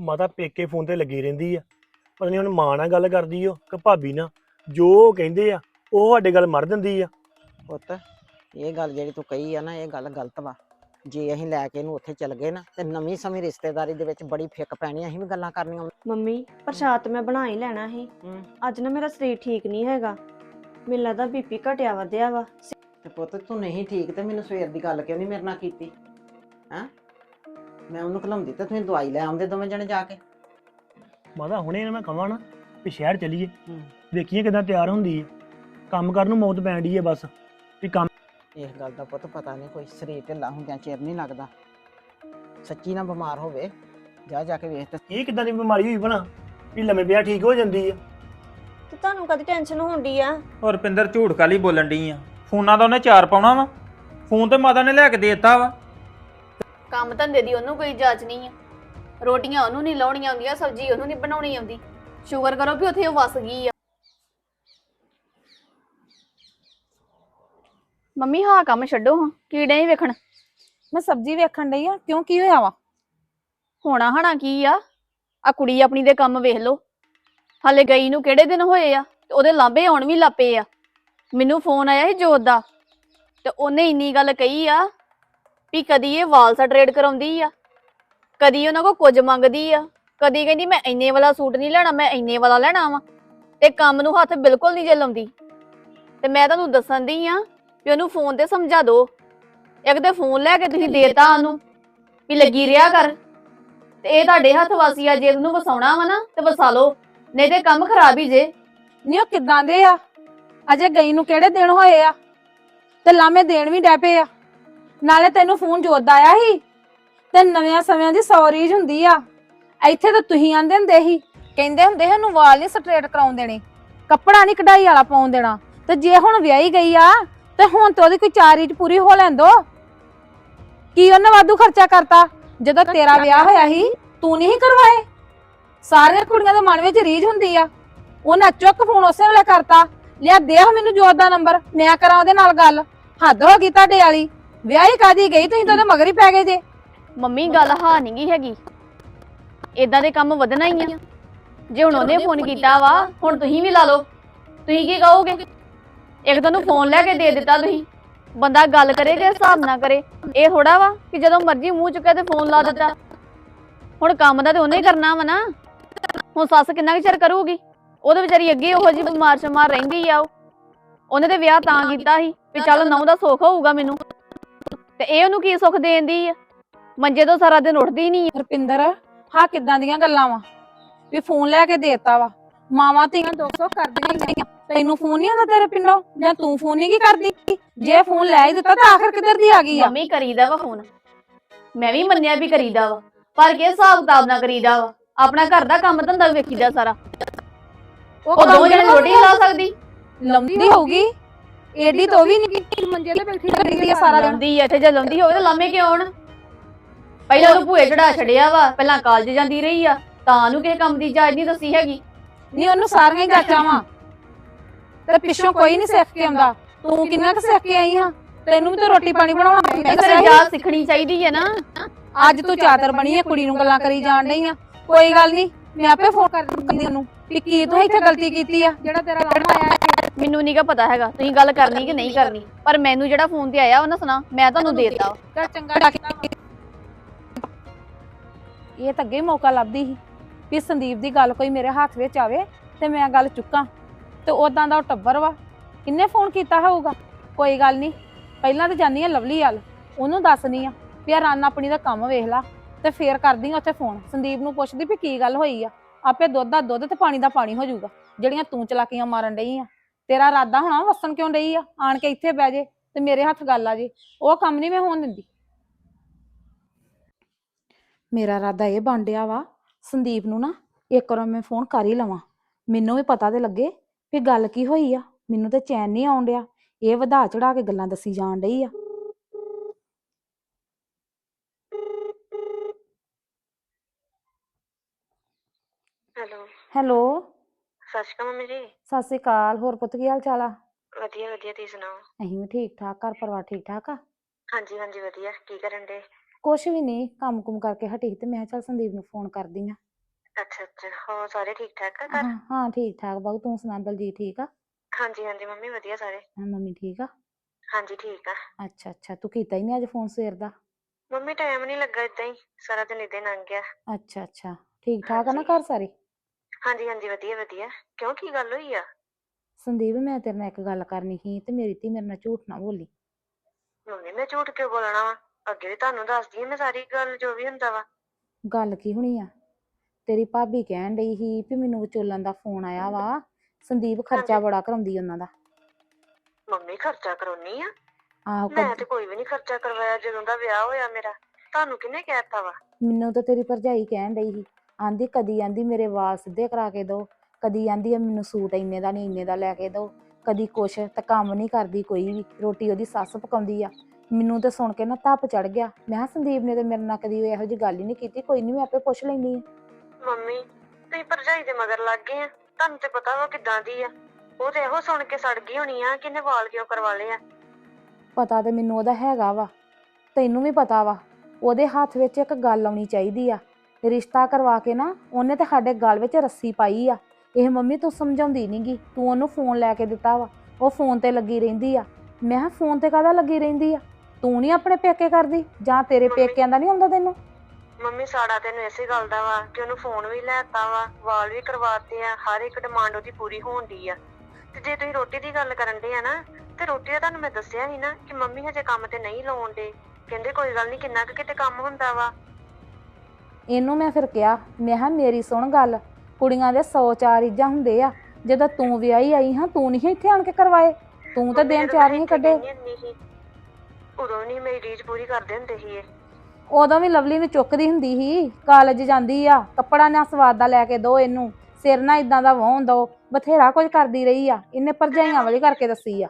ਮਾਤਾ ਪੇਕੇ ਫੋਨ ਤੇ ਲੱਗੀ ਰਹਿੰਦੀ ਆ। ਪਤਾ ਨਹੀਂ ਹੁਣ ਮਾਂ ਨਾਲ ਗੱਲ ਕਰਦੀ ਓ ਕਿ ਭਾਬੀ ਨਾਲ। ਜੋ ਉਹ ਕਹਿੰਦੇ ਆ ਉਹ ਸਾਡੇ ਗੱਲ ਮਰ ਦਿੰਦੀ ਆ। ਪੁੱਤ ਇਹ ਗੱਲ ਜਿਹੜੀ ਤੂੰ ਕਹੀ ਆ ਨਾ ਇਹ ਗੱਲ ਗਲਤ ਵਾ। ਜੇ ਅਸੀਂ ਲੈ ਕੇ ਇਹਨੂੰ ਉੱਥੇ ਚੱਲ ਗਏ ਨਾ ਤੇ ਨਵੀਂ ਸਮੀ ਰਿਸ਼ਤੇਦਾਰੀ ਦੇ ਵਿੱਚ ਬੜੀ ਫਿੱਕ ਪੈਣੀ ਅਸੀਂ ਵੀ ਗੱਲਾਂ ਕਰਨੀਆਂ। ਮੰਮੀ ਪ੍ਰਸ਼ਾਦ ਮੈਂ ਬਣਾ ਹੀ ਲੈਣਾ ਸੀ। ਹੂੰ। ਅੱਜ ਨਾ ਮੇਰਾ ਸਰੀਰ ਠੀਕ ਨਹੀਂ ਹੈਗਾ। ਮੈਨੂੰ ਲੱਗਦਾ ਬੀਪੀ ਘਟਿਆ ਵਧਿਆ ਵਾ। ਤੇ ਪੁੱਤ ਤੂੰ ਨਹੀਂ ਠੀਕ ਤੇ ਮੈਨੂੰ ਸਵੇਰ ਦੀ ਗੱਲ ਕਿਉਂ ਨਹੀਂ ਮੇਰੇ ਨਾਲ ਕੀਤੀ? ਹੈਂ? ਮੈਂ ਉਹਨੂੰ ਘਲਾਉਂਦੀ ਤੇ ਤੁਸੀਂ ਦਵਾਈ ਲੈ ਆਉਂਦੇ ਦੋਵੇਂ ਜਣੇ ਜਾ ਕੇ। ਮਾਤਾ ਹੁਣੇ ਇਹਨੂੰ ਮੈਂ ਕਹਾਂ ਨਾ ਵੀ ਸ਼ਹਿਰ ਚੱਲੀਏ। ਹੂੰ। ਵੇਖੀਏ ਕਿਦਾਂ ਤਿਆਰ ਹੁੰਦੀ ਆ ਕੰਮ ਕਰਨ ਨੂੰ ਮੌਤ ਪੈਣ ਡਈ ਆ ਬਸ ਵੀ ਕੰਮ ਇਸ ਗੱਲ ਦਾ ਪੁੱਤ ਪਤਾ ਨਹੀਂ ਕੋਈ ਸਰੀਰ ਢਿੱਲਾ ਹੁੰਦਿਆਂ ਚਿਰ ਨਹੀਂ ਲੱਗਦਾ। ਸੱਚੀ ਨਾ ਬਿਮਾਰ ਹੋਵੇ ਜਾ ਜਾ ਕੇ ਵੇਖ ਤੇ ਇਹ ਕਿਦਾਂ ਦੀ ਬਿਮਾਰੀ ਹੋਈ ਭਲਾ ਵੀ ਲੰਮੇ ਪਿਆ ਠੀਕ ਹੋ ਜਾਂਦੀ ਆ ਤੇ ਤੁਹਾਨੂੰ ਕਦੀ ਟੈਨਸ਼ਨ ਹੁੰਦੀ ਆ? ਔਰ ਰੁਪਿੰਦਰ ਝੂਠ ਕਾਲੀ ਬੋਲਣ ਡਈ ਆ। ਫੋਨਾਂ ਦਾ ਉਹਨੇ ਚਾਰ ਪਾਉਣਾ ਵਾ। ਫੋਨ ਤੇ ਮਾਤਾ ਨੇ ਲਿਆ ਕੇ ਦੇ ਦਿੱਤਾ ਵਾ। ਕੰਮ ਧੰਦੇ ਦੀ ਉਹਨੂੰ ਕੋਈ ਜਾਚ ਨਹੀਂ ਆ। ਰੋਟੀਆਂ ਉਹਨੂੰ ਨਹੀਂ ਲਾਉਣੀਆਂ ਆਉਂਦੀਆਂ, ਸਬਜ਼ੀ ਉਹਨੂੰ ਨਹੀਂ ਬਣਾਉਣੀ ਆਉਂਦੀ। ਸ਼ੁਕਰ ਕਰੋ ਵੀ ਉੱਥੇ ਉਹ ਵਸ ਗਈ ਆ। ਮੰਮੀ, ਹਾਂ, ਕੰਮ ਛੱਡੋ ਹਾਂ। ਕੀੜੇ ਹੀ ਵੇਖਣ? ਮੈਂ ਸਬਜ਼ੀ ਵੇਖਣ ਡਈ ਆ। ਕਿਉਂ, ਕੀ ਹੋਇਆ ਵਾ? ਹੋਣਾ ਹਣਾ ਕੀ ਆ? ਆ ਕੁੜੀ ਆਪਣੀ ਦੇ ਕੰਮ ਵੇਖ ਲੋ ਹਾਲੇ ਗਈ ਨੂੰ ਕਿਹੜੇ ਦਿਨ ਹੋਏ ਆ? ਤੇ ਉਹਦੇ ਲਾਂਬੇ ਆਉਣ ਵੀ ਲੱਪੇ ਆ। ਮੈਨੂੰ ਫੋਨ ਆਇਆ ਸੀ ਜੋਤ ਦਾ। ਤੇ ਉਹਨੇ ਇੰਨੀ ਗੱਲ ਕਹੀ ਆ ਵੀ ਕਦੀ ਇਹ ਵਾਲ ਸਟਰੇਟ ਕਰਾਉਂਦੀ ਆ? ਕਦੀ ਉਹਨਾਂ ਕੋ ਕੁਝ ਮੰਗਦੀ ਆ? ਕਦੀ ਕਹਿੰਦੀ ਮੈਂ ਇੰਨੇ ਵਾਲਾ ਸੂਟ ਨਹੀਂ ਲੈਣਾ ਮੈਂ ਇੰਨੇ ਵਾਲਾ ਲੈਣਾ ਵਾ। ਤੇ ਕੰਮ ਨੂੰ ਹੱਥ ਬਿਲਕੁਲ ਨਹੀਂ ਜੇ ਲਾਉਂਦੀ। ਤੇ ਮੈਂ ਤੁਹਾਨੂੰ ਦੱਸਣ ਦੀ ਆ ਵੀ ਉਹਨੂੰ ਫੋਨ ਤੇ ਸਮਝਾ ਦਿਓ ਇੱਕ ਤੇ ਫੋਨ ਲੈ ਕੇ ਤੁਸੀਂ ਦੇਤਾ ਉਹਨੂੰ ਵੀ ਲੱਗੀ ਰਿਹਾ ਕਰ। ਤੇ ਇਹ ਤੁਹਾਡੇ ਹੱਥ ਵਾਸੀ ਆ ਜੇ ਉਹਨੂੰ ਵਸਾਉਣਾ ਵਾ ਨਾ ਤੇ ਵਸਾ ਲਓ। ਨਹੀਂ ਤੇ ਕੰਮ ਖਰਾਬ ਹੀ ਜੇ। ਨਹੀਂ ਉਹ ਕਿਦਾਂ ਦੇ ਆ? ਅਜੇ ਗਈ ਨੂੰ ਕਿਹੜੇ ਦਿਨ ਹੋਏ ਆ? ਤੇ ਲਾਮੇ ਦੇਣ ਵੀ ਡੈ ਪਏ ਆ। ਨਾਲੇ ਤੈਨੂੰ ਫੋਨ ਜੋਦਾ ਆਇਆ ਸੀ? ਤੇ ਨਵਿਆਂ ਸਮਿਆਂ ਦੀ ਸੌਰੀਜ ਹੁੰਦੀ ਆ। ਇੱਥੇ ਤਾਂ ਤੁਸੀਂ ਆਂਦੇ ਹੁੰਦੇ ਸੀ। ਕਹਿੰਦੇ ਹੁੰਦੇ ਸੀ ਉਹਨੂੰ ਵਾਲ ਨਹੀਂ ਸਟ੍ਰੇਟ ਕਰਾਉਣ ਦੇਣੇ। ਕੱਪੜਾ ਨਹੀਂ ਕਢਾਈ ਵਾਲਾ ਪਾਉਣ ਦੇਣਾ। ਤੇ ਜੇ ਹੁਣ ਵਿਆਹੀ ਗਈ ਆ ਤੇ ਹੁਣ ਤੇ ਉਹਦੀ ਕੋਈ ਚਾਰ ਰੀਝ ਪੂਰੀ ਹੋ ਲੈਣ ਦੋ। ਕੀ ਉਹਨੇ ਵਾਧੂ ਖਰਚਾ ਕਰਤਾ? ਜਦੋਂ ਤੇਰਾ ਵਿਆਹ ਹੋਇਆ ਸੀ ਤੂੰ ਨਹੀਂ ਕਰਵਾਏ? ਸਾਰੀਆਂ ਕੁੜੀਆਂ ਦੇ ਮਨ ਵਿੱਚ ਰੀਝ ਹੁੰਦੀ ਆ। ਉਹਨਾਂ ਚੁੱਕ ਫੋਨ ਉਸੇ ਵੇਲੇ ਕਰਤਾ। ਲਿਆ ਦੇ ਮੈਨੂੰ ਜੋਤ ਦਾ ਨੰਬਰ ਮੈਂ ਕਰਾਂ ਉਹਦੇ ਨਾਲ ਗੱਲ। ਹੱਦ ਹੋ ਗਈ ਤੁਹਾਡੇ ਵਾਲੀ। ਵਿਆਹੀ ਕਾਦੀ ਗਈ? ਤੁਸੀਂ ਤਾਂ ਉਹਦੇ ਮਗਰ ਹੀ ਪੈ ਗਏ ਜੇ। ਮੰਮੀ, ਗੱਲ ਹਾਂ ਨਹੀਂ ਗੀ ਹੈਗੀ। ਇਦਾਂ ਦੇ ਕੰਮ ਵਧਣਾ ਹੀ ਆ। ਜੇ ਹੁਣ ਉਹਨੇ ਫੋਨ ਕੀਤਾ ਵਾ, ਹੁਣ ਤੁਸੀਂ ਵੀ ਲਾ ਲਓ। ਤੁਸੀਂ ਕੀ ਕਹੋਗੇ? ਇੱਕ ਤੁਹਾਨੂੰ ਫੋਨ ਲੈ ਕੇ ਦੇ ਦਿੱਤਾ ਤੁਸੀਂ। ਬੰਦਾ ਗੱਲ ਕਰੇਗਾ ਹਿਸਾਬ ਨਾ ਕਰੇ। ਇਹ ਥੋੜਾ ਵਾ ਕਿ ਜਦੋਂ ਮਰਜ਼ੀ ਮੂੰਹ ਚੁੱਕਿਆ ਤੇ ਫੋਨ ਲਾ ਦਿੱਤਾ। ਹੁਣ ਕੰਮ ਦਾ ਤੇ ਉਹਨੇ ਹੀ ਕਰਨਾ ਵਾ ਨਾ। ਹੁਣ ਸੱਸ ਕਿੰਨਾ ਕੁ ਚਿਰ ਕਰੂਗੀ? ਉਹਦੇ ਵਿਚਾਰੀ ਅੱਗੇ ਉਹੋ ਜਿਹੀ ਬਿਮਾਰ ਸ਼ਮਾਰ ਰਹਿੰਦੀ ਆ ਉਹ। ਉਹਨੇ ਤੇ ਵਿਆਹ ਤਾਂ ਕੀਤਾ ਸੀ ਵੀ ਚੱਲ ਨੌ ਦਾ ਸੁੱਖ ਹੋਊਗਾ ਮੈਨੂੰ। ਤੇ ਇਹ ਉਹਨੂੰ ਕੀ ਸੁੱਖ ਦੇਂਦੀ ਆ? ਮੰਜੇ ਤੋਂ ਸਾਰਾ ਦਿਨ ਉੱਠਦੀ ਨਹੀਂ ਰਪਿੰਦਰ ਹਾਂ ਕਿੱਦਾਂ ਦੀਆਂ ਗੱਲਾਂ ਵਾ? ਵੀ ਫੋਨ ਲੈ ਕੇ ਦੇਤਾ ਵਾ। ਮਾਵਾਂ ਧੀਆਂ 200 ਕਰਦੀਆਂ ਹੀ ਗਈਆਂ ਤੈਨੂੰ ਫੋਨ ਨਹੀਂ ਆਉਂਦਾ ਤੇਰੇ ਪਿੰਡੋਂ? ਜਾਂ ਤੂੰ ਫੋਨ ਨਹੀਂ ਕੀ ਕਰਦੀ? ਜੇ ਫੋਨ ਲੈ ਹੀ ਦਿੱਤਾ ਤਾਂ ਆਖਰ ਕਿੱਧਰ ਦੀ ਆ ਗਈ ਆ? ਮੰਮੀ ਕਰੀਦਾ ਵਾ ਫੋਨ। ਮੈਂ ਵੀ ਮੰਨਿਆ ਵੀ ਕਰੀਦਾ ਵਾ। ਪਰ ਕਿ ਹਿਸਾਬ ਕਿਤਾਬ ਨਾਲ ਕਰੀਦਾ ਵਾ? ਆਪਣਾ ਘਰ ਦਾ ਕੰਮ ਧੰਦਾ ਵੀ ਵੇਖੀਦਾ ਸਾਰਾ। ਉਹ ਕੰਮ ਦੋ ਜਣੇ ਰੋਟੀ ਨੀ ਲਾ ਸਕਦੀ? ਲੰਮਦੀ ਹੋਊਗੀ। ਏਡੀ ਤੋਂ ਵੀ ਨਹੀਂ ਮੰਜੇ ਤੇ ਬੈਠੀ ਰਹਿੰਦੀ ਆ ਸਾਰਾ ਦਿਨ। ਆ ਇੱਥੇ ਜੇ ਲਾਉਂਦੀ ਹੋਵੇ ਤਾਂ ਲਾਮੇ ਕਿਉਂ ਆਉਣ? ਪਹਿਲਾਂ ਉਹਨੂੰ ਭੂਏ ਚੜਾ ਛੜਿਆ ਵਾ ਪਹਿਲਾਂ ਕਾਲਜ ਜਾਂਦੀ ਰਹੀ ਆ ਤਾਂ ਉਹਨੂੰ ਕਿਸੇ ਕੰਮ ਦੀ ਜਾਚ ਨਹੀਂ ਦੱਸੀ ਹੈਗੀ। ਨਹੀਂ ਉਹਨੂੰ ਸਾਰੀਆਂ ਹੀ ਜਾਚਾਂ ਵਾ। ਤੇ ਪਿੱਛੋਂ ਕੋਈ ਨਹੀਂ ਸਿੱਖ ਕੇ ਆਉਂਦਾ। ਤੂੰ ਕਿੰਨਾ ਕੁ ਸਿੱਖ ਕੇ ਆਈ ਆ? ਤੈਨੂੰ ਵੀ ਤਾਂ ਰੋਟੀ ਪਾਣੀ ਬਣਾਉਣਾ ਤੇ ਆਉਂਦਾ ਫਿਰ ਸੀ। ਜਾਚ ਸਿੱਖਣੀ ਚਾਹੀਦੀ ਹੈ ਨਾ। ਅੱਜ ਤੂੰ ਚਾਦਰ ਬਣੀ ਆ ਕੁੜੀ ਨੂੰ ਗੱਲਾਂ ਕਰੀ ਜਾਣ ਡਈ ਆ। ਕੋਈ ਗੱਲ ਨਹੀਂ। ਮੈਂ ਆਪੇ ਫੋਨ ਕਰ ਦਿੰਦੀ ਉਹਨੂੰ ਵੀ ਕੀ ਤੂੰ ਇੱਥੇ ਗਲਤੀ ਕੀਤੀ ਆ ਜਿਹੜਾ ਤੇਰਾ ਲਾਮਾ ਆਇਆ ਹੈ। ਮੈਨੂੰ ਨੀਗਾ ਪਤਾ ਹੈਗਾ ਤੁਸੀਂ ਗੱਲ ਕਰਨੀ ਕਿ ਨਹੀਂ ਕਰਨੀ ਪਰ ਮੈਨੂੰ ਜਿਹੜਾ ਫੋਨ ਤੇ ਆਇਆ ਉਹਨਾਂ ਸੁਣਾ ਮੈਂ ਤੁਹਾਨੂੰ ਦੇਤਾ ਵਾ। ਚੱਲ ਚੰਗਾ ਕੀਤਾ। ਇਹ ਤਾਂ ਅੱਗੇ ਹੀ ਮੌਕਾ ਲੱਭਦੀ ਸੀ ਵੀ ਸੰਦੀਪ ਦੀ ਗੱਲ ਕੋਈ ਮੇਰੇ ਹੱਥ ਵਿੱਚ ਆਵੇ ਤੇ ਮੈਂ ਗੱਲ ਚੁੱਕਾਂ ਤੇ ਉਦਾਂ ਦਾ ਉਹ ਟੱਬਰ ਵਾ ਕਿੰਨੇ ਫੋਨ ਕੀਤਾ ਹੋਊਗਾ ਕੋਈ ਗੱਲ ਨਹੀਂ ਪਹਿਲਾਂ ਤਾਂ ਜਾਨੀ ਆ ਲਵਲੀ ਵੱਲ ਉਹਨੂੰ ਦੱਸਣੀ ਆ ਵੀ ਆ ਰਾਨ ਆਪਣੀ ਦਾ ਕੰਮ ਵੇਖ ਲਾ ਤੇ ਫੇਰ ਕਰਦੀ ਆ ਉੱਥੇ ਫੋਨ। ਸੰਦੀਪ ਨੂੰ ਪੁੱਛਦੀ ਵੀ ਕੀ ਗੱਲ ਹੋਈ ਆ? ਆਪੇ ਦੁੱਧ ਦਾ ਦੁੱਧ ਤੇ ਪਾਣੀ ਦਾ ਪਾਣੀ ਹੋ ਜਾਊਗਾ। ਜਿਹੜੀਆਂ ਤੂੰ ਚਲਾਕੀਆਂ ਮਾਰਨ ਡਈ ਆ। ਤੇਰਾ ਇਰਾਦਾ ਹੋਣਾ ਵਸਣ ਕਿਉਂ ਡਈ ਆ? ਆਣ ਕੇ ਇੱਥੇ ਬਹਿ ਜੇ ਤੇ ਮੇਰੇ ਹੱਥ ਗੱਲ ਆ ਜੇ। ਉਹ ਕੰਮ ਨਹੀਂ ਮੈਂ ਹੋਣ ਦਿੰਦੀ। ਮੇਰਾ ਇਰਾਦਾ ਇਹ ਬਣ ਡਿਆ ਵਾ, ਸੰਦੀਪ ਨੂੰ ਨਾ ਇੱਕ ਵਾਰ ਮੈਂ ਫੋਨ ਕਰ ਹੀ ਲਵਾਂ। ਮੈਨੂੰ ਵੀ ਪਤਾ ਤੇ ਲੱਗੇ ਵੀ ਗੱਲ ਕੀ ਹੋਈ ਆ। ਮੈਨੂੰ ਤੇ ਚੈਨ ਨਹੀਂ ਆਉਣ ਡਿਆ। ਇਹ ਵਧਾ ਚੜਾ ਕੇ ਗੱਲਾਂ ਦੱਸੀ ਜਾਣ ਡਈ ਆ। ਹੈਲੋ। ਹੈਲੋ। ਸਤਿ ਸ਼੍ਰੀ ਅਕਾਲ ਮੰਮੀ ਜੀ। ਸਤਿ ਸ੍ਰੀ ਅਕਾਲ ਹੋਰ ਪੁੱਤ ਕੀ ਹਾਲ ਚਾਲ ਆ? ਵਧੀਆ ਵਧੀਆ ਤੁਸੀਂ ਸੁਣਾਓ? ਅਸੀਂ ਵੀ ਠੀਕ ਠਾਕ ਘਰ ਪਰਿਵਾਰ ਠੀਕ ਠਾਕ ਆ? ਹਾਂਜੀ ਹਾਂਜੀ ਵਧੀਆ। ਕੀ ਕਰਨ ਦੇ ਕੁਛ ਵੀ ਨਹੀਂ ਕੰਮ ਕੁਮ ਕਰਕੇ ਹਟੀ ਸੀ ਤੇ ਮੈਂ ਕਿਹਾ ਚੱਲ ਸੰਦੀਪ ਨੂੰ ਫੋਨ ਕਰਦੀ ਆ। ਅੱਛਾ ਅੱਛਾ। ਹੋਰ ਸਾਰੇ ਠੀਕ ਠਾਕ ਆ ਘਰ? ਹਾਂ ਹਾਂ ਠੀਕ ਠਾਕ। ਬਾਬੂ ਤੂੰ ਸੁਣਾ ਦਲਜੀਤ ਠੀਕ ਆ? ਹਾਂਜੀ ਹਾਂਜੀ ਮੰਮੀ ਵਧੀਆ ਸਾਰੇ। ਹਾਂ, ਮੰਮੀ ਠੀਕ ਆ? ਹਾਂਜੀ ਠੀਕ ਆ। ਅੱਛਾ ਅੱਛਾ। ਤੂੰ ਕੀਤਾ ਹੀ ਨਹੀਂ ਅੱਜ ਫੋਨ ਸਵੇਰ ਦਾ? ਮੰਮੀ ਟਾਈਮ ਨਹੀਂ ਲੱਗਾ ਇਦਾਂ ਹੀ। ਸਾਰਾ ਦਿਨ ਇਦਾਂ ਹੀ ਲੰਘ ਗਿਆ। ਅੱਛਾ ਅੱਛਾ। ਠੀਕ ਠਾਕ ਆ ਨਾ ਹਾਂਜੀ। ਘਰ ਸਾਰੇ? ਹਾਂਜੀ ਹਾਂਜੀ ਵਧੀਆ ਵਧੀਆ। ਕਿਉਂ ਕੀ ਗੱਲ ਹੋਈ ਆ? ਸੰਦੀਪ ਮੈਂ ਤੇਰੇ ਨਾਲ ਇੱਕ ਗੱਲ ਕਰਨੀ ਸੀ ਤੇ ਮੇਰੀ ਧੀ ਮੇਰੇ ਨਾਲ ਝੂਠ ਨਾ ਬੋਲੀ। ਮੰਮੀ ਮੈਂ ਝੂਠ ਕਿਉਂ ਬੋਲਣਾ ਵਾ? ਅੱਗੇ ਵੀ ਤੁਹਾਨੂੰ ਦੱਸਦੀ ਆ ਮੈਂ ਸਾਰੀ ਗੱਲ ਜੋ ਵੀ ਹੁੰਦਾ ਵਾ। ਗੱਲ ਕੀ ਹੋਣੀ ਆ? ਤੇਰੀ ਭਾਬੀ ਕਹਿਣ ਡਈ ਸੀ ਵੀ ਮੈਨੂੰ ਵਿਚੋਲਨ ਦਾ ਫੋਨ ਆਇਆ ਵਾ। ਸੰਦੀਪ ਖਰਚਾ। ਬੜਾ ਕਰਾਉਂਦੀ ਉਹਨਾਂ ਦਾ। ਮੰਮੀ ਖਰਚਾ ਕਰਾਉਣੀ ਆ? ਆਹੋ ਮੈਂ ਤੇ ਕੋਈ ਵੀ ਨਹੀਂ ਖਰਚਾ ਕਰਵਾਇਆ ਜਦੋਂ ਦਾ ਵਿਆਹ ਹੋਇਆ ਮੇਰਾ। ਤੁਹਾਨੂੰ ਕਿਹਨੇ ਕਹਿਤਾ ਵਾ? ਮੈਨੂੰ ਤਾਂ ਤੇਰੀ ਭਰਜਾਈ ਕਹਿਣ ਡਈ ਸੀ। ਆਂਦੀ ਕਦੀ ਆਂਦੀ ਮੇਰੇ ਵਾਲ ਸਿੱਧੇ ਕਰਾ ਕੇ ਦੋ ਕਦੀ ਆਂਦੀ ਆ ਮੈਨੂੰ ਸੂਟ ਇੰਨੇ ਦਾ ਨਹੀਂ ਇੰਨੇ ਦਾ ਲੈ ਕੇ ਦੋ ਕਦੀ ਕੁਛ ਤੇ ਕੰਮ ਨਹੀਂ ਕਰਦੀ ਕੋਈ ਵੀ ਰੋਟੀ ਉਹਦੀ ਸੱਸ ਪਕਾਉਂਦੀ ਆ। ਮੈਨੂੰ ਤਾਂ ਸੁਣ ਕੇ ਨਾ ਧੱਪ ਚੜ ਗਿਆ। ਮੈਂ ਕਿਹਾ ਸੰਦੀਪ ਨੇ ਤੇ ਮੇਰੇ ਨਾਲ ਕਦੀ ਇਹੋ ਜਿਹੀ ਗੱਲ ਹੀ ਨਹੀਂ ਕੀਤੀ ਕੋਈ ਨਹੀਂ ਮੈਂ ਆਪੇ ਪੁੱਛ ਆ। ਮੰਮੀ ਤੁਸੀਂ ਭਰਜਾਈ ਦੇ ਮਗਰ ਲੱਗ ਗਏ ਆ। ਤੁਹਾਨੂੰ ਤੇ ਪਤਾ ਵਾ ਕਿਦਾਂ ਦੀ ਆ। ਉਹ ਤੇ ਇਹੋ ਸੁਣ ਕੇ ਸੜ ਗਈ ਹੋਣੀ ਆ ਕਿ ਇਹਨੇ ਵਾਲ ਕਿਉਂ ਕਰਵਾ ਲਏ ਆ ਪਤਾ ਤੇ ਮੈਨੂੰ ਉਹਦਾ ਹੈਗਾ ਵਾ। ਤੈਨੂੰ ਵੀ ਪਤਾ ਵਾ। ਉਹਦੇ ਹੱਥ ਵਿੱਚ ਇੱਕ ਗੱਲ ਆਉਣੀ ਚਾਹੀਦੀ ਆ। ਰਿਸ਼ਤਾ ਕਰਵਾ ਕੇ ਨਾ ਉਹਨੇ ਤੇ ਸਾਡੇ ਗਲ ਵਿੱਚ ਰੱਸੀ ਪਾਈ ਆ। ਇਹ ਮੰਮੀ ਤੂੰ ਸਮਝਾਉਂਦੀ ਨਹੀਂਗੀ ਤੂੰ ਉਹਨੂੰ ਫੋਨ ਲੈ ਕੇ ਦਿੱਤਾ ਵਾ। ਉਹ ਫੋਨ ਤੇ ਲੱਗੀ ਰਹਿੰਦੀ ਆ। ਮੈਂ ਕਿਹਾ ਫੋਨ ਤੇ ਕਾਹਦਾ ਲੱਗੀ ਰਹਿੰਦੀ ਆ? ਤੂੰ ਨਹੀਂ ਆਪਣੇ ਪੇਕੇ ਕਰਦੀ, ਜਾਂ ਤੇਰੇ ਪੇਕਿਆਂ ਦਾ ਨਹੀਂ ਆਉਂਦਾ ਤੈਨੂੰ? ਮੰਮੀ ਸਾੜਾ ਤੈਨੂੰ ਇਸੇ ਗੱਲ ਦਾ ਵਾ ਕਿ ਉਹਨੂੰ ਫੋਨ ਵੀ ਲੈਤਾ ਵਾ, ਵਾਲ ਵੀ ਕਰਵਾਤੇ ਆ, ਹਰ ਇੱਕ ਡਿਮਾਂਡ ਉਹਦੀ ਪੂਰੀ ਹੋਣ ਦੀ ਆ। ਤੇ ਜੇ ਤੁਸੀਂ ਰੋਟੀ ਦੀ ਗੱਲ ਕਰਨ ਦੇ ਆ ਨਾ, ਤੇ ਰੋਟੀ ਦਾ ਤੁਹਾਨੂੰ ਮੈਂ ਦੱਸਿਆ ਸੀ ਨਾ ਕਿ ਮੰਮੀ ਹਜੇ ਕੰਮ ਤੇ ਨਹੀਂ ਲਾਉਣ ਦੇ ਕਹਿੰਦੇ ਕੋਈ ਗੱਲ ਨਹੀਂ ਕਿੰਨਾ ਕੁ ਕਿਤੇ ਕੰਮ ਹੁੰਦਾ ਵਾ। ਇਹਨੂੰ ਮੈਂ ਫਿਰ ਕਿਹਾ ਮੈਂ ਕਿਹਾ ਮੇਰੀ ਸੁਣ ਗੱਲ ਕੁੜੀਆਂ ਦੇ 100 ਚਾਰ ਇੱਜਾਂ ਹੁੰਦੇ ਆ। ਜਦੋਂ ਤੂੰ ਵਿਆਹੀ ਆਈ ਹਾਂ ਤੂੰ ਨਹੀਂ ਇੱਥੇ ਆਣ ਕੇ ਕਰਵਾਏ। ਤੂੰ ਤਾਂ ਦਿਨ ਚਾਰ ਨਹੀਂ ਕੱਢੇ। ਉਦੋਂ ਨਹੀਂ ਮੇਰੀ ਰੀਝ ਪੂਰੀ ਕਰਦੇ ਹੁੰਦੇ ਸੀ ਇਹ। ਉਦੋਂ ਵੀ ਲਵਲੀ ਨੂੰ ਚੁੱਕਦੀ ਹੁੰਦੀ ਸੀ ਕਾਲਜ ਜਾਂਦੀ ਆ ਕੱਪੜਾ ਨਾ ਸਵਾਦ ਦਾ ਲੈ ਕੇ ਦੋ ਇਹਨੂੰ ਸਿਰ ਨਾ ਇਦਾਂ ਦਾ ਵਾਹੁਣ ਦੋ ਬਥੇਰਾ ਕੁਝ ਕਰਦੀ ਰਹੀ ਆ ਇਹਨੇ ਭਰਜਾਈਆਂ ਵਾਲੀ ਕਰਕੇ ਦੱਸੀ ਆ।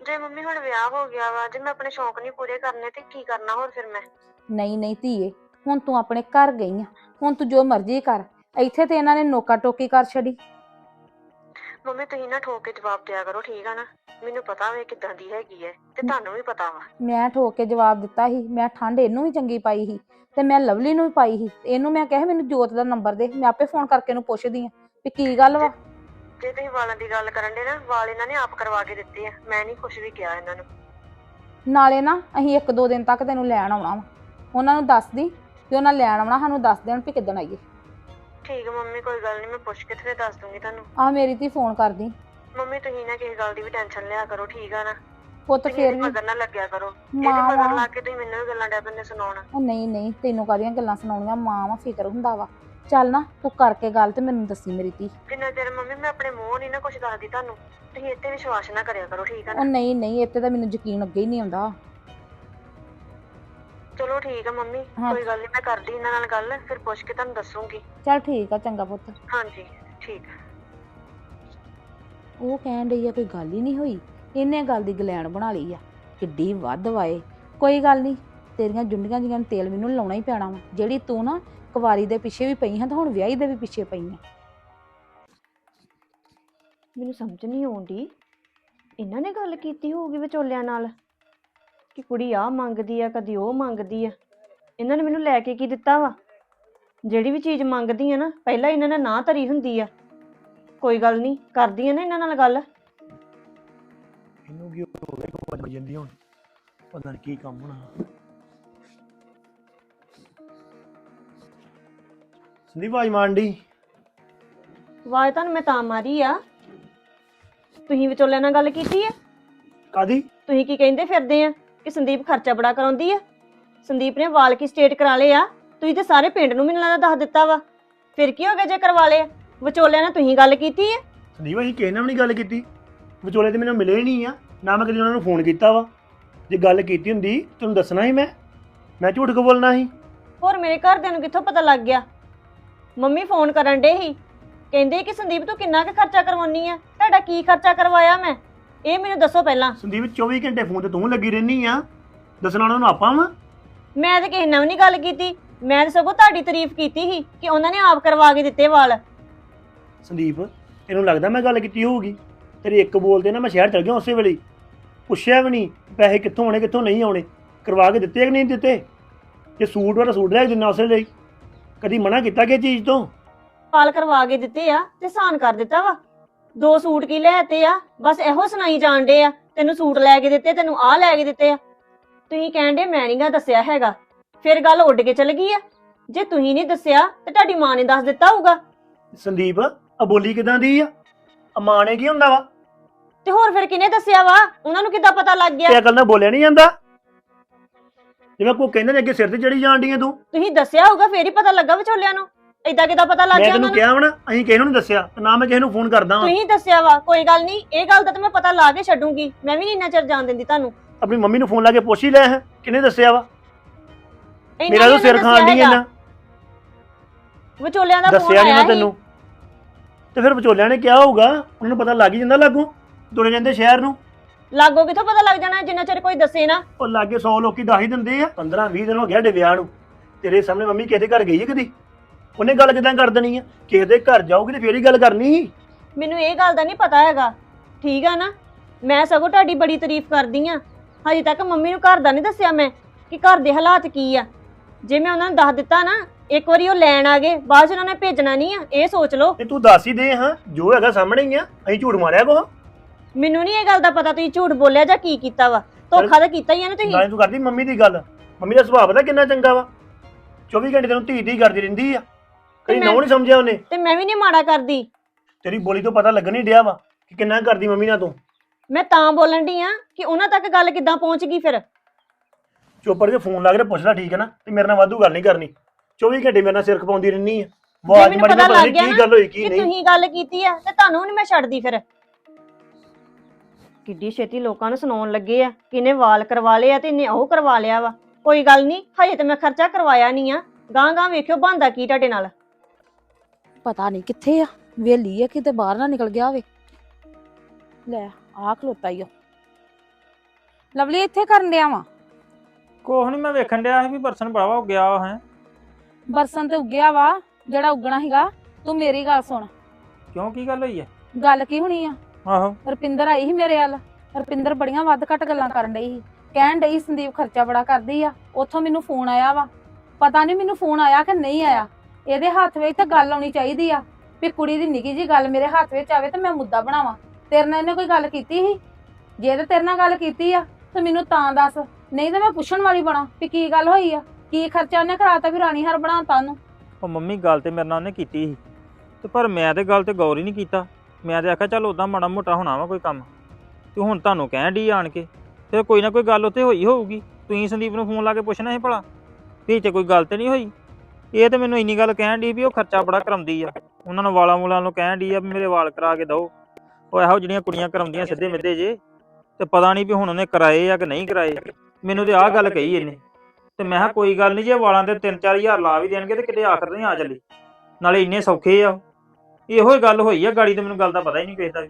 ਜੇ ਮੰਮੀ ਹੁਣ ਵਿਆਹ ਹੋ ਗਿਆ ਵਾ ਜੇ ਮੈਂ ਆਪਣੇ ਸ਼ੌਂਕ ਨਹੀਂ ਪੂਰੇ ਕਰਨੇ ਤੇ ਕੀ ਕਰਨਾ ਹੋਰ ਫਿਰ ਮੈਂ? ਨਹੀਂ ਨਹੀਂ ਧੀਏ ਹੁਣ ਤੂੰ ਆਪਣੇ ਘਰ ਗਈ ਆ। ਹੁਣ ਤੂੰ ਜੋ ਮਰਜ਼ੀ ਕਰ। ਇੱਥੇ ਤੇ ਇਹਨਾਂ ਨੇ ਨੋਕਾ ਟੋਕੀ ਕਰ ਛੜੀ ਮੰਮੀ ਤੁਸੀਂ ਨਾ ਠੋਕ ਕੇ ਜਵਾਬ ਦਿਆ ਕਰੋ ਠੀਕ ਆ ਨਾ? ਮੈਨੂੰ ਪਤਾ ਵੇ ਕਿਦਾਂ ਦੀ ਹੈਗੀ ਹੈ ਤੇ ਤੁਹਾਨੂੰ ਵੀ ਪਤਾ ਵਾ। ਮੈਂ ਠੋਕ ਕੇ ਜਵਾਬ ਦਿੱਤਾ ਸੀ। ਮੈਂ ਠੰਡ ਇਹਨੂੰ ਵੀ ਚੰਗੀ ਪਾਈ ਸੀ ਤੇ ਮੈਂ ਲਵਲੀ ਨੂੰ ਵੀ ਪਾਈ ਸੀ। ਇਹਨੂੰ ਮੈਂ ਕਿਹਾ ਮੈਨੂੰ ਜੋਤ ਦਾ ਨੰਬਰ ਦੇ। ਮੈਂ ਆਪੇ ਫੋਨ ਕਰਕੇ ਇਹਨੂੰ ਪੁੱਛਦੀ ਆ ਵੀ ਕੀ ਗੱਲ ਵਾ? ਜੇ ਤੁਸੀਂ ਵਾਲਾਂ ਦੀ ਗੱਲ ਕਰਨ ਦੇ ਨਾ ਵਾਲ ਇਹਨਾਂ ਨੇ ਆਪ ਕਰਵਾ ਕੇ ਦਿੱਤੇ ਆ। ਮੈਂ ਨਹੀਂ ਕੁਝ ਵੀ ਕਿਹਾ ਇਹਨਾਂ ਨੂੰ। ਨਾਲੇ ਨਾ ਅਸੀਂ ਇੱਕ ਦੋ ਦਿਨ ਤੱਕ ਤੈਨੂੰ ਲੈਣ ਆਉਣਾ ਵਾ। ਉਹਨਾਂ ਨੂੰ ਦੱਸ ਦੀ ਕਿ ਉਹਨਾਂ ਲੈਣ ਆਉਣਾ ਸਾਨੂੰ ਦੱਸ ਦੇਣ ਵੀ ਕਿੱਦਣ ਆਈਏ। ਠੀਕ ਆ ਮੰਮੀ ਕੋਈ ਗੱਲ ਨਹੀਂ ਮੈਂ ਪੁੱਛ ਕੇ ਤੇ ਫਿਰ ਦੱਸ ਦੂੰਗੀ ਤੁਹਾਨੂੰ। ਆ ਮੇਰੀ ਧੀ ਫੋਨ ਕਰਦੀ। ਮੰਮੀ ਤੁਸੀਂ ਨਾ ਕਿਸੇ ਗੱਲ ਦੀ ਵੀ ਟੈਨਸ਼ਨ ਲਿਆ ਕਰੋ ਠੀਕ ਆ ਨਾ? ਪੁੱਤ ਤੁਸੀਂ ਫੇਰ ਇਹਦੇ ਵੀ ਮਗਰ ਨਾ ਲੱਗਿਆ ਕਰੋ। ਇਹਦੇ ਮਾਂ ਮਗਰ ਵਾ। ਲੱਗ ਕੇ ਤੁਸੀਂ ਮੈਨੂੰ ਵੀ ਗੱਲਾਂ ਡੈ ਪੈਂਦੇ ਸੁਣਾਉਣ। ਉਹ ਨਹੀਂ ਨਹੀਂ ਤੈਨੂੰ ਕਾਹਦੀਆਂ ਗੱਲਾਂ ਸੁਣਾਉਣੀਆਂ? ਮਾਂ ਵਾ ਫਿਕਰ ਹੁੰਦਾ ਵਾ। ਚੱਲ ਨਾ ਤੂੰ ਕਰਕੇ ਗੱਲ ਤੇ ਮੈਨੂੰ ਦੱਸੀ ਮੇਰੀ ਧੀ। ਜਿੰਨਾ ਚਿਰ ਮੰਮੀ ਮੈਂ ਆਪਣੇ ਮੂੰਹ ਨਹੀਂ ਨਾ ਕੁਝ ਦੱਸਦੀ ਤੁਹਾਨੂੰ ਤੁਸੀਂ ਇੱਥੇ ਵਿਸ਼ਵਾਸ ਨਾ ਕਰਿਆ ਕਰੋ ਠੀਕ ਆ ਉਹ ਨਾ ਨਹੀਂ ਨਹੀਂ ਇੱਥੇ ਤਾਂ ਮੈਨੂੰ ਯਕੀਨ ਅੱਗੇ ਹੀ ਨਹੀਂ ਆਉਂਦਾ। ਚਲੋ ਠੀਕ ਆ ਮੰਮੀ ਹਾਂ। ਕੋਈ ਗੱਲ ਨਹੀਂ ਮੈਂ ਕਰਦੀ ਇਹਨਾਂ ਨਾਲ ਗੱਲ ਫਿਰ ਪੁੱਛ ਕੇ ਤੁਹਾਨੂੰ ਦੱਸੂਗੀ। ਚੱਲ ਠੀਕ ਆ ਚੰਗਾ ਪੁੱਤ। ਹਾਂਜੀ ਠੀਕ ਆ। ਉਹ ਕਹਿਣ ਡਈ ਆ ਕੋਈ ਗੱਲ ਹੀ ਨਹੀਂ ਹੋਈ। ਇਹਨੇ ਗੱਲ ਦੀ ਗਲੈਣ ਬਣਾ ਲਈ ਆ। ਕਿੱਡੀ ਵੱਧ ਵਾਏ। ਕੋਈ ਗੱਲ ਨਹੀਂ ਤੇਰੀਆਂ ਜੁੰਡੀਆਂ ਜੀਆਂ ਨੂੰ ਤੇਲ ਮੈਨੂੰ ਲਾਉਣਾ ਹੀ ਪੈਣਾ ਵਾ। ਜਿਹੜੀ ਤੂੰ ਨਾ ਕੁਵਾਰੀ ਦੇ ਪਿੱਛੇ ਵੀ ਪਈ ਹਾਂ ਤਾਂ ਹੁਣ ਵਿਆਹੀ ਦੇ ਵੀ ਪਿੱਛੇ ਪਈ ਆ। ਮੈਨੂੰ ਸਮਝ ਨਹੀਂ ਆਉਂਦੀ। ਇਹਨਾਂ ਨੇ ਗੱਲ ਕੀਤੀ ਹੋਊਗੀ ਵਿਚੋਲਿਆਂ ਨਾਲ। ਕਿ ਕੁੜੀ ਆ ਮੰਗਦੀ ਆ ਕਦੀ ਉਹ ਮੰਗਦੀ ਆ। ਇਹਨਾਂ ਨੇ ਮੈਨੂੰ ਲੈ ਕੇ ਕੀ ਦਿੱਤਾ ਵਾ? ਜਿਹੜੀ ਵੀ ਚੀਜ਼ ਮੰਗਦੀ ਆ ਨਾ ਪਹਿਲਾਂ ਇਹਨਾਂ ਨੇ ਨਾ ਧਰੀ ਹੁੰਦੀ ਆ। ਕੋਈ ਗੱਲ ਨਹੀਂ ਕਰਦੀ ਆ ਨਾ ਇਹਨਾਂ ਨਾਲ ਗੱਲ। ਇਹਨੂੰ ਕੀ ਹੋ ਗਿਆ? ਕੋ ਵੱਜ ਜਾਂਦੀ ਹੁਣ। ਪਤਾ ਨਹੀਂ ਕੀ ਕੰਮ ਹੋਣਾ। ਸੰਦੀਪ ਆਜ ਮਾਂਡੀ ਆਵਾਜ਼ ਤੁਹਾਨੂੰ ਮੈਂ ਤਾਂ ਮਾਰੀ ਆ। ਤੁਸੀਂ ਵਿਚੋਲਿਆਂ ਨਾਲ ਗੱਲ ਕੀਤੀ ਆ? ਕਾਦੀ ਤੁਸੀਂ ਕੀ ਕਹਿੰਦੇ ਫਿਰਦੇ ਆ? ਕਿ ਸੰਦੀਪ ਖਰਚਾ ਬੜਾ ਕਰਾਉਂਦੀ ਆ। ਸੰਦੀਪ ਨੇ ਵਾਲ ਕੀ ਸਟੇਟ ਕਰਾ ਲਏ ਆ? ਤੁਸੀਂ ਤੇ ਸਾਰੇ ਪਿੰਡ ਨੂੰ ਮੈਨੂੰ ਲੱਗਦਾ ਦੱਸ ਦਿੱਤਾ ਵਾ। ਫਿਰ ਕੀ ਹੋ ਗਿਆ ਜੇ ਕਰਵਾ ਲਏ? ਵਿਚੋਲਿਆਂ ਨਾਲ ਤੁਸੀਂ ਗੱਲ ਕੀਤੀ ਆ? ਸੰਦੀਪ ਅਸੀਂ ਕਿਸੇ ਨਾਲ ਵੀ ਨਹੀਂ ਗੱਲ ਕੀਤੀ। ਵਿਚੋਲੇ ਤੇ ਮੈਨੂੰ ਮਿਲੇ ਹੀ ਨਹੀਂ ਆ। ਨਾ ਮੈਂ ਕਦੀ ਉਹਨਾਂ ਨੂੰ ਫੋਨ ਕੀਤਾ ਵਾ। ਜੇ ਗੱਲ ਕੀਤੀ ਹੁੰਦੀ ਤੈਨੂੰ ਦੱਸਣਾ ਸੀ ਮੈਂ। ਮੈਂ ਝੂਠ ਕਿਉਂ ਬੋਲਣਾ ਸੀ? ਹੋਰ ਮੇਰੇ ਘਰਦਿਆਂ ਨੂੰ ਕਿੱਥੋਂ ਪਤਾ ਲੱਗ ਗਿਆ? ਮੰਮੀ ਫੋਨ ਕਰਨ ਡੇ ਸੀ। ਕਹਿੰਦੇ ਕਿ ਸੰਦੀਪ ਤੂੰ ਕਿੰਨਾ ਕੁ ਖਰਚਾ ਕਰਵਾਉਣੀ ਆ? ਤੁਹਾਡਾ ਕੀ ਖਰਚਾ ਕਰਵਾਇਆ ਮੈਂ? ਇਹ ਮੈਨੂੰ ਦੱਸੋ ਪਹਿਲਾਂ। ਸੰਦੀਪ 24 ਘੰਟੇ ਫੋਨ ਤੇ ਤੂੰ ਲੱਗੀ ਰਹਿਨੀ ਆ। ਦੱਸਣਾ ਉਹਨਾਂ ਨੂੰ ਆਪਾਂ ਵਾ। ਮੈਂ ਤਾਂ ਕਿਸੇ ਨਾਲ ਵੀ ਨਹੀਂ ਗੱਲ ਕੀਤੀ। ਮੈਂ ਤਾਂ ਸਗੋਂ ਤੁਹਾਡੀ ਤਾਰੀਫ ਕੀਤੀ ਸੀ ਕਿ ਉਹਨਾਂ ਨੇ ਆਪ ਕਰਵਾ ਕੇ ਦਿੱਤੇ ਵਾਲ। ਸੰਦੀਪ ਤੈਨੂੰ ਲੱਗਦਾ ਮੈਂ ਗੱਲ ਕੀਤੀ ਹੋਊਗੀ। ਤੇਰੇ ਇੱਕ ਬੋਲਦੇ ਨਾ ਮੈਂ ਸ਼ਹਿਰ ਚਲ ਗਿਆ ਉਸੇ ਵੇਲੇ। ਹੀ। ਪੁੱਛਿਆ ਵੀ ਨਹੀਂ ਪੈਸੇ ਕਿੱਥੋਂ ਆਉਣੇ ਕਿੱਥੋਂ ਨਹੀਂ ਆਉਣੇ। ਕਰਵਾ ਕੇ ਦਿੱਤੇ ਕਿ ਨਹੀਂ ਦਿੱਤੇ? ਜੇ ਸੂਟ ਵਾਲਾ ਸੂਟ ਲੈ ਜਿੰਨਾ ਉਸੇ ਲਈ। ਕਦੀ ਮਨਾ ਕੀਤਾ ਕਿ ਚੀਜ਼ ਤੋਂ? ਪਾਲ ਕਰਵਾ ਕੇ ਦਿੱਤੇ ਆ ਤੇ ਸਾਨ ਕਰ ਦਿੱਤਾ ਵਾ। ਦੋ ਸੂਟ ਕੀ ਲੈਤੇ ਆ? ਬਸ ਇਹੋ ਸੁਣਾਈ ਜਾਣਦੇ ਆ। ਤੈਨੂੰ ਸੂਟ ਲੈ ਕੇ ਦਿੱਤੇ ਤੈਨੂੰ ਆਹ ਲੈ ਕੇ ਦਿੱਤੇ ਆ। ਤੁਸੀਂ ਕਹਿੰਦੇ ਮੈਂ ਨਹੀਂਗਾ ਦੱਸਿਆ ਹੈਗਾ। ਫਿਰ ਗੱਲ ਉੱਡ ਕੇ ਚਲ ਗਈ ਆ। ਜੇ ਤੁਸੀਂ ਨਹੀਂ ਦੱਸਿਆ ਤੇ ਤੁਹਾਡੀ ਮਾਂ ਨੇ ਦੱਸ ਦਿੱਤਾ ਹੋਊਗਾ। ਸੰਦੀਪ ਆ ਬੋਲੀ ਕਿਦਾਂ ਦੀ ਆ? ਆ ਮਾਂ ਨੇ ਕੀ ਹੁੰਦਾ ਵਾ? ਤੇ ਹੋਰ ਫਿਰ ਕਿਹਨੇ ਦੱਸਿਆ ਵਾ? ਉਹਨਾਂ ਨੂੰ ਕਿੱਦਾਂ ਪਤਾ ਲੱਗ ਗਿਆ? ਤੇ ਅਕਲ ਨਾਲ ਬੋਲਿਆ ਨਹੀਂ ਜਾਂਦਾ? ਜਿਵੇਂ ਕੋਈ ਕਹਿੰਦੇ ਨੇ ਅੱਗੇ ਸਿਰ ਤੇ ਚੜੀ ਜਾਣ ਡੀਆਂ ਤੂੰ। ਤੁਸੀਂ ਦੱਸਿਆ ਹੋਊਗਾ ਫੇਰ ਹੀ ਪਤਾ ਲੱਗਾ ਵਿਚੋਲਿਆਂ ਨੂੰ। ਏਦਾਂ ਕਿੱਦਾਂ ਪਤਾ ਲੱਗ ਮੈਂ ਗਿਆ ਤੈਨੂੰ ਉਹਨਾਂ ਨੂੰ? ਕਿਹਾ ਵਾ ਨਾ ਅਸੀਂ ਕਿਸੇ ਨੂੰ ਨਹੀਂ ਦੱਸਿਆ ਤੇ ਨਾ ਮੈਂ ਕਿਸੇ ਨੂੰ ਫੋਨ ਕਰਦਾ ਵਾਂ। ਤੁਸੀਂ ਦੱਸਿਆ ਵਾ ਕੋਈ ਗੱਲ ਨਹੀਂ ਇਹ ਗੱਲ ਦਾ ਤਾਂ ਮੈਂ ਪਤਾ ਲਾ ਕੇ ਛੱਡੂੰਗੀ ਮੈਂ ਵੀ ਨਹੀਂ ਇੰਨਾ ਚਿਰ ਜਾਣ ਦਿੰਦੀ ਤੁਹਾਨੂੰ। ਆਪਣੀ ਮੰਮੀ ਨੂੰ ਫੋਨ ਲਾ ਕੇ ਪੁੱਛ ਹੀ ਲੈ ਹੈ ਕਿਹਨੇ ਦੱਸਿਆ ਵਾ? ਇੰਨਾ ਮੇਰਾ ਤਾਂ ਨੀ ਸਿਰ ਉਹਨੇ ਖਾਣ ਦੱਸਿਆ ਹੈਗਾ। ਇਹਨਾਂ ਵਿਚੋਲਿਆਂ ਦਾ ਫੋਨ ਦੱਸਿਆ ਨਹੀਂ ਆਇਆ ਸੀ। ਤੈਨੂੰ। ਤੇ ਫਿਰ ਵਿਚੋਲਿਆਂ ਨੇ ਕਿਹਾ ਹੋਊਗਾ ਉਹਨਾਂ ਨੂੰ ਪਤਾ ਲੱਗ ਹੀ ਜਾਂਦਾ ਲਾਗੂ ਤੁਰੇ ਜਾਂਦੇ ਸ਼ਹਿਰ ਨੂੰ। ਲਾਗੋ ਕਿੱਥੋਂ ਪਤਾ ਲੱਗ ਜਾਣਾ ਜਿੰਨਾ ਚਿਰ ਕੋਈ ਦੱਸੇ ਨਾ। ਉਹ ਲਾਗੇ 100 ਲੋਕੀ ਦੱਸ ਹੀ ਦਿੰਦੇ ਆ 15 20 ਦਿਨ ਹੋ ਗਿਆ ਡੇ ਵਿਆਹ ਨੂੰ। ਤੇਰੇ ਸਾਹਮਣੇ ਮੰਮੀ ਕਿਹਦੇ ਘਰ ਗਈ ਹੈ ਕਦੀ? ਉਹਨੇ ਗੱਲ ਕਿਦਾਂ ਕਰ ਦੇਣੀ ਆ। ਕਿਸੇ ਦੇ ਘਰ ਜਾਓਗੇ ਤੇ ਫੇਰ ਹੀ ਗੱਲ ਕਰਨੀ ਸੀ। ਮੈਨੂੰ ਇਹ ਗੱਲ ਦਾ ਨਹੀਂ ਪਤਾ ਹੈਗਾ। ਠੀਕ ਆ ਨਾ? ਮੈਂ ਸਗੋਂ ਤੁਹਾਡੀ ਬੜੀ ਤਾਰੀਫ ਕਰਦੀ ਆ। ਹਜੇ ਤੱਕ ਮੰਮੀ ਨੂੰ ਘਰ ਦਾ ਨਹੀਂ ਦੱਸਿਆ ਮੈਂ ਕਿ ਘਰ ਦੇ ਹਾਲਾਤ ਕੀ ਆ। ਜੇ ਮੈਂ ਉਹਨਾਂ ਨੂੰ ਦੱਸ ਦਿੱਤਾ ਨਾ ਇੱਕ ਵਾਰੀ ਉਹ ਲੈਣ ਆ ਗਏ ਬਾਅਦ ਚ ਉਹਨਾਂ ਨੇ ਭੇਜਣਾ ਨਹੀਂ ਆ ਇਹ ਸੋਚ ਲਓ। ਤੇ ਤੂੰ ਦੱਸ ਹੀ ਦੇ ਹਾਂ ਜੋ ਹੈਗਾ ਸਾਹਮਣੇ ਹੀ ਆ ਅਸੀਂ ਝੂਠ ਮਾਰਿਆ ਕੋ ਮੈਨੂੰ ਨਹੀਂ ਇਹ ਗੱਲ ਦਾ ਪਤਾ ਤੁਸੀਂ ਝੂਠ ਬੋਲਿਆ ਜਾਂ ਕੀ ਕੀਤਾ ਵਾ। ਧੋਖਾ ਤਾਂ ਕੀਤਾ ਹੀ ਆ ਨਾ ਤੁਸੀਂ। ਨਾਲੇ ਤੂੰ ਕਰਦੀ ਮੰਮੀ ਦੀ ਗੱਲ। ਮੰਮੀ ਦਾ ਸੁਭਾਅ ਪਤਾ ਕਿੰਨਾ ਚੰਗਾ ਵਾ। 24 ਘੰਟੇ ਤੈਨੂੰ ਧੀ ਧੀ ਕਰਦੀ ਰਹਿੰਦੀ ਆ। ਕਦੀ ਮੈਂ- ਨੌ ਨਹੀਂ ਸਮਝਿਆ ਉਹਨੇ? ਤੇ ਮੈਂ ਵੀ ਨਹੀਂ ਮਾੜਾ ਕਰਦੀ। ਤੇਰੀ ਬੋਲੀ ਤੋਂ ਪਤਾ ਲੱਗਣ ਹੀ ਡਿਆ ਵਾ ਕਿ ਕਿੰਨਾ ਕਰਦੀ ਮੰਮੀ ਨਾਲ ਤੂੰ। ਮੈਂ ਤਾਂ ਬੋਲਣ ਦੀ ਆ ਕਿ ਉਹਨਾਂ ਤੱਕ ਗੱਲ ਕਿੱਦਾਂ ਪਹੁੰਚ ਗਈ ਫਿਰ? ਚੋਪੜ ਕੇ ਫੋਨ ਲਾ ਕੇ ਪੁੱਛ ਲੈ ਠੀਕ ਹੈ ਨਾ ਤੇ ਮੇਰੇ ਨਾਲ ਵਾਧੂ ਗੱਲ ਨਹੀਂ ਕਰਨੀ। 24 ਘੰਟੇ ਮੇਰੇ ਨਾਲ ਸਿਰ ਖਪਾਉਂਦੀ ਰਹਿੰਦੀ ਆ। ਆਵਾਜ਼ ਮੈਨੂੰ ਮਾੜੀ ਪਤਾ ਪਤਾ ਲੱਗ ਨਹੀਂ ਗਿਆ ਕੀ ਨਾ ਗੱਲ ਹੋਈ ਕੀ ਕਿ ਨਹੀਂ। ਤੁਸੀਂ ਗੱਲ ਕੀਤੀ ਆ ਤੇ ਤੁਹਾਨੂੰ ਨਹੀਂ ਮੈਂ ਛੱਡਦੀ ਫਿਰ। ਕਿੱਡੀ ਛੇਤੀ ਲੋਕਾਂ ਨੂੰ ਸੁਣਾਉਣ ਲੱਗੇ ਆ ਕਿ ਇਹਨੇ ਵਾਲ ਕਰਵਾ ਲਏ ਆ ਤੇ ਇਹਨੇ ਉਹ ਕਰਵਾ ਲਿਆ ਵਾ। ਕੋਈ ਗੱਲ ਨਹੀਂ ਹਜੇ ਤੇ ਮੈਂ ਖਰਚਾ ਕਰਵਾਇਆ ਨਹੀਂ ਆ। ਗਾਂ ਗਾਂ ਵੇਖਿਓ ਬੰਦਾ ਕੀ ਤੁਹਾਡੇ ਨਾਲ। ਪਤਾ ਨਹੀਂ ਕਿੱਥੇ ਆ ਵੇਲੀ ਆ ਕਿਤੇ ਬਾਹਰ ਨਾ ਨਿਕਲ ਗਿਆ ਹੋਵੇ। ਲੈ ਆ ਖਲੋਤਾ ਈ ਓ ਲਵਲੀ ਇੱਥੇ ਕਰਨ ਡਿਆ ਵਾ? ਕੋਹ ਨਹੀਂ ਮੈਂ ਵੇਖਣ ਡਿਆ ਸੀ ਵੀ ਪਰਸਨ ਬੜਾਵਾ ਹੋ ਗਿਆ ਹੈ। ਬਰਸਨ ਤੇ ਉੱਗਿਆ ਵਾ ਜਿਹੜਾ ਉੱਗਣਾ ਹੈਗਾ ਤੂੰ ਮੇਰੀ ਗੱਲ ਸੁਣ। ਕਿਉਂ ਕੀ ਗੱਲ ਹੋਈ ਹੈ ਗੱਲ ਕੀ ਹੋਣੀ ਆ? ਆਹੋ। ਰਪਿੰਦਰ ਆਈ ਸੀ ਮੇਰੇ ਵੱਲ। ਰਪਿੰਦਰ ਬੜੀਆਂ ਵੱਧ ਘੱਟ ਗੱਲਾਂ ਕਰਨ ਡਈ ਸੀ। ਕਹਿਣ ਡਈ ਸੰਦੀਪ ਖਰਚਾ ਬੜਾ ਕਰਦੀ ਆ। ਉੱਥੋਂ ਮੈਨੂੰ ਫੋਨ ਆਇਆ ਵਾ। ਪਤਾ ਨਹੀਂ ਮੈਨੂੰ ਫੋਨ ਆਇਆ ਕਿ ਨਹੀਂ ਆਇਆ। ਇਹਦੇ ਹੱਥ ਵਿੱਚ ਤਾਂ ਗੱਲ ਆਉਣੀ ਚਾਹੀਦੀ ਆ ਵੀ ਕੁੜੀ ਦੀ ਨਿੱਕੀ ਜੀ ਗੱਲ ਮੇਰੇ ਹੱਥ ਵਿੱਚ ਆਵੇ ਤੇ ਮੈਂ ਮੁੱਦਾ ਬਣਾਵਾਂ। ਤੇਰੇ ਨਾਲ ਇਹਨੇ ਕੋਈ ਗੱਲ ਕੀਤੀ ਸੀ? ਜੇ ਤੇ ਤੇਰੇ ਨਾਲ ਗੱਲ ਕੀਤੀ ਆ, ਤੇ ਮੈਨੂੰ ਤਾਂ ਦੱਸ। ਨਹੀਂ ਤਾਂ ਮੈਂ ਪੁੱਛਣ ਵਾਲੀ ਬਣਾ ਵੀ ਕੀ ਗੱਲ ਹੋਈ ਆ? ਕੀ ਖਰਚਾ ਉਹਨੇ ਕਰਾਤਾ ਵੀ ਰਾਣੀ ਹਰ ਬਣਾਤਾ ਉਹਨੂੰ? ਉਹ ਮੰਮੀ ਗੱਲ ਤੇ ਮੇਰੇ ਨਾਲ ਉਹਨੇ ਕੀਤੀ ਸੀ। ਤੇ ਪਰ ਮੈਂ ਤੇ ਗੱਲ ਤੇ ਗੌਰ ਹੀ ਨਹੀਂ ਕੀਤਾ। ਮੈਂ ਤੇ ਆਖਿਆ ਚੱਲ ਉਦਾਂ ਮਾੜਾ ਮੋਟਾ ਹੋਣਾ ਵਾ ਕੋਈ ਕੰਮ। ਤੇ ਹੁਣ ਤੁਹਾਨੂੰ ਕਹਿਣ ਡਈ ਆਣ ਕੇ ਫਿਰ ਕੋਈ ਨਾ ਕੋਈ ਗੱਲ ਉੱਥੇ ਹੋਈ ਹੋਊਗੀ। ਤੁਸੀਂ ਸੰਦੀਪ ਨੂੰ ਫੋਨ ਲਾ ਕੇ ਪੁੱਛਣਾ ਸੀ ਭਲਾ। ਵੀ ਤੇ ਕੋਈ ਗੱਲ ਤੇ ਨਹੀਂ ਹੋਈ? ਇਹ ਤੇ ਮੈਨੂੰ ਇੰਨੀ ਗੱਲ ਕਹਿਣ ਡਈ ਵੀ ਉਹ ਖਰਚਾ ਬੜਾ ਕਰਾਉਂਦੀ ਆ। ਉਹਨਾਂ ਨੂੰ ਵਾਲਾਂ ਮੂਲਾਂ ਨੂੰ ਕਹਿਣ ਡਈ ਆ ਵੀ ਮੇਰੇ ਵਾਲ ਕਰਾ ਕੇ ਦਿਓ। ਉਹ ਇਹੋ ਜਿਹੜੀਆਂ ਕੁੜੀਆਂ ਕਰਾਉਂਦੀਆਂ ਸਿੱਧੇ ਮਿੱਧੇ ਜੇ। ਤੇ ਪਤਾ ਨਹੀਂ ਵੀ ਹੁਣ ਉਹਨੇ ਕਰਾਏ ਆ ਕਿ ਨਹੀਂ ਕਰਾਏ। ਮੈਨੂੰ ਤੇ ਆਹ ਗੱਲ ਕਹੀ ਇਹਨੇ। ਤੇ ਮੈਂ ਕਿਹਾ, ਕੋਈ ਗੱਲ ਨਹੀਂ, ਜੇ ਵਾਲਾਂ ਤੇ 3-4000 ਲਾ ਵੀ ਦੇਣਗੇ ਤੇ ਕਿਤੇ ਆਖਰ ਨਹੀਂ ਆ ਚੱਲੀ। ਨਾਲੇ ਇੰਨੇ ਸੌਖੇ ਆ ਇਹੋ ਹੀ ਗੱਲ ਹੋਈ ਆ ਗਾੜੀ ਤੇ ਮੈਨੂੰ ਗੱਲ ਦਾ ਪਤਾ ਹੀ ਨਹੀਂ ਕਿਸੇ ਦਾ ਵੀ।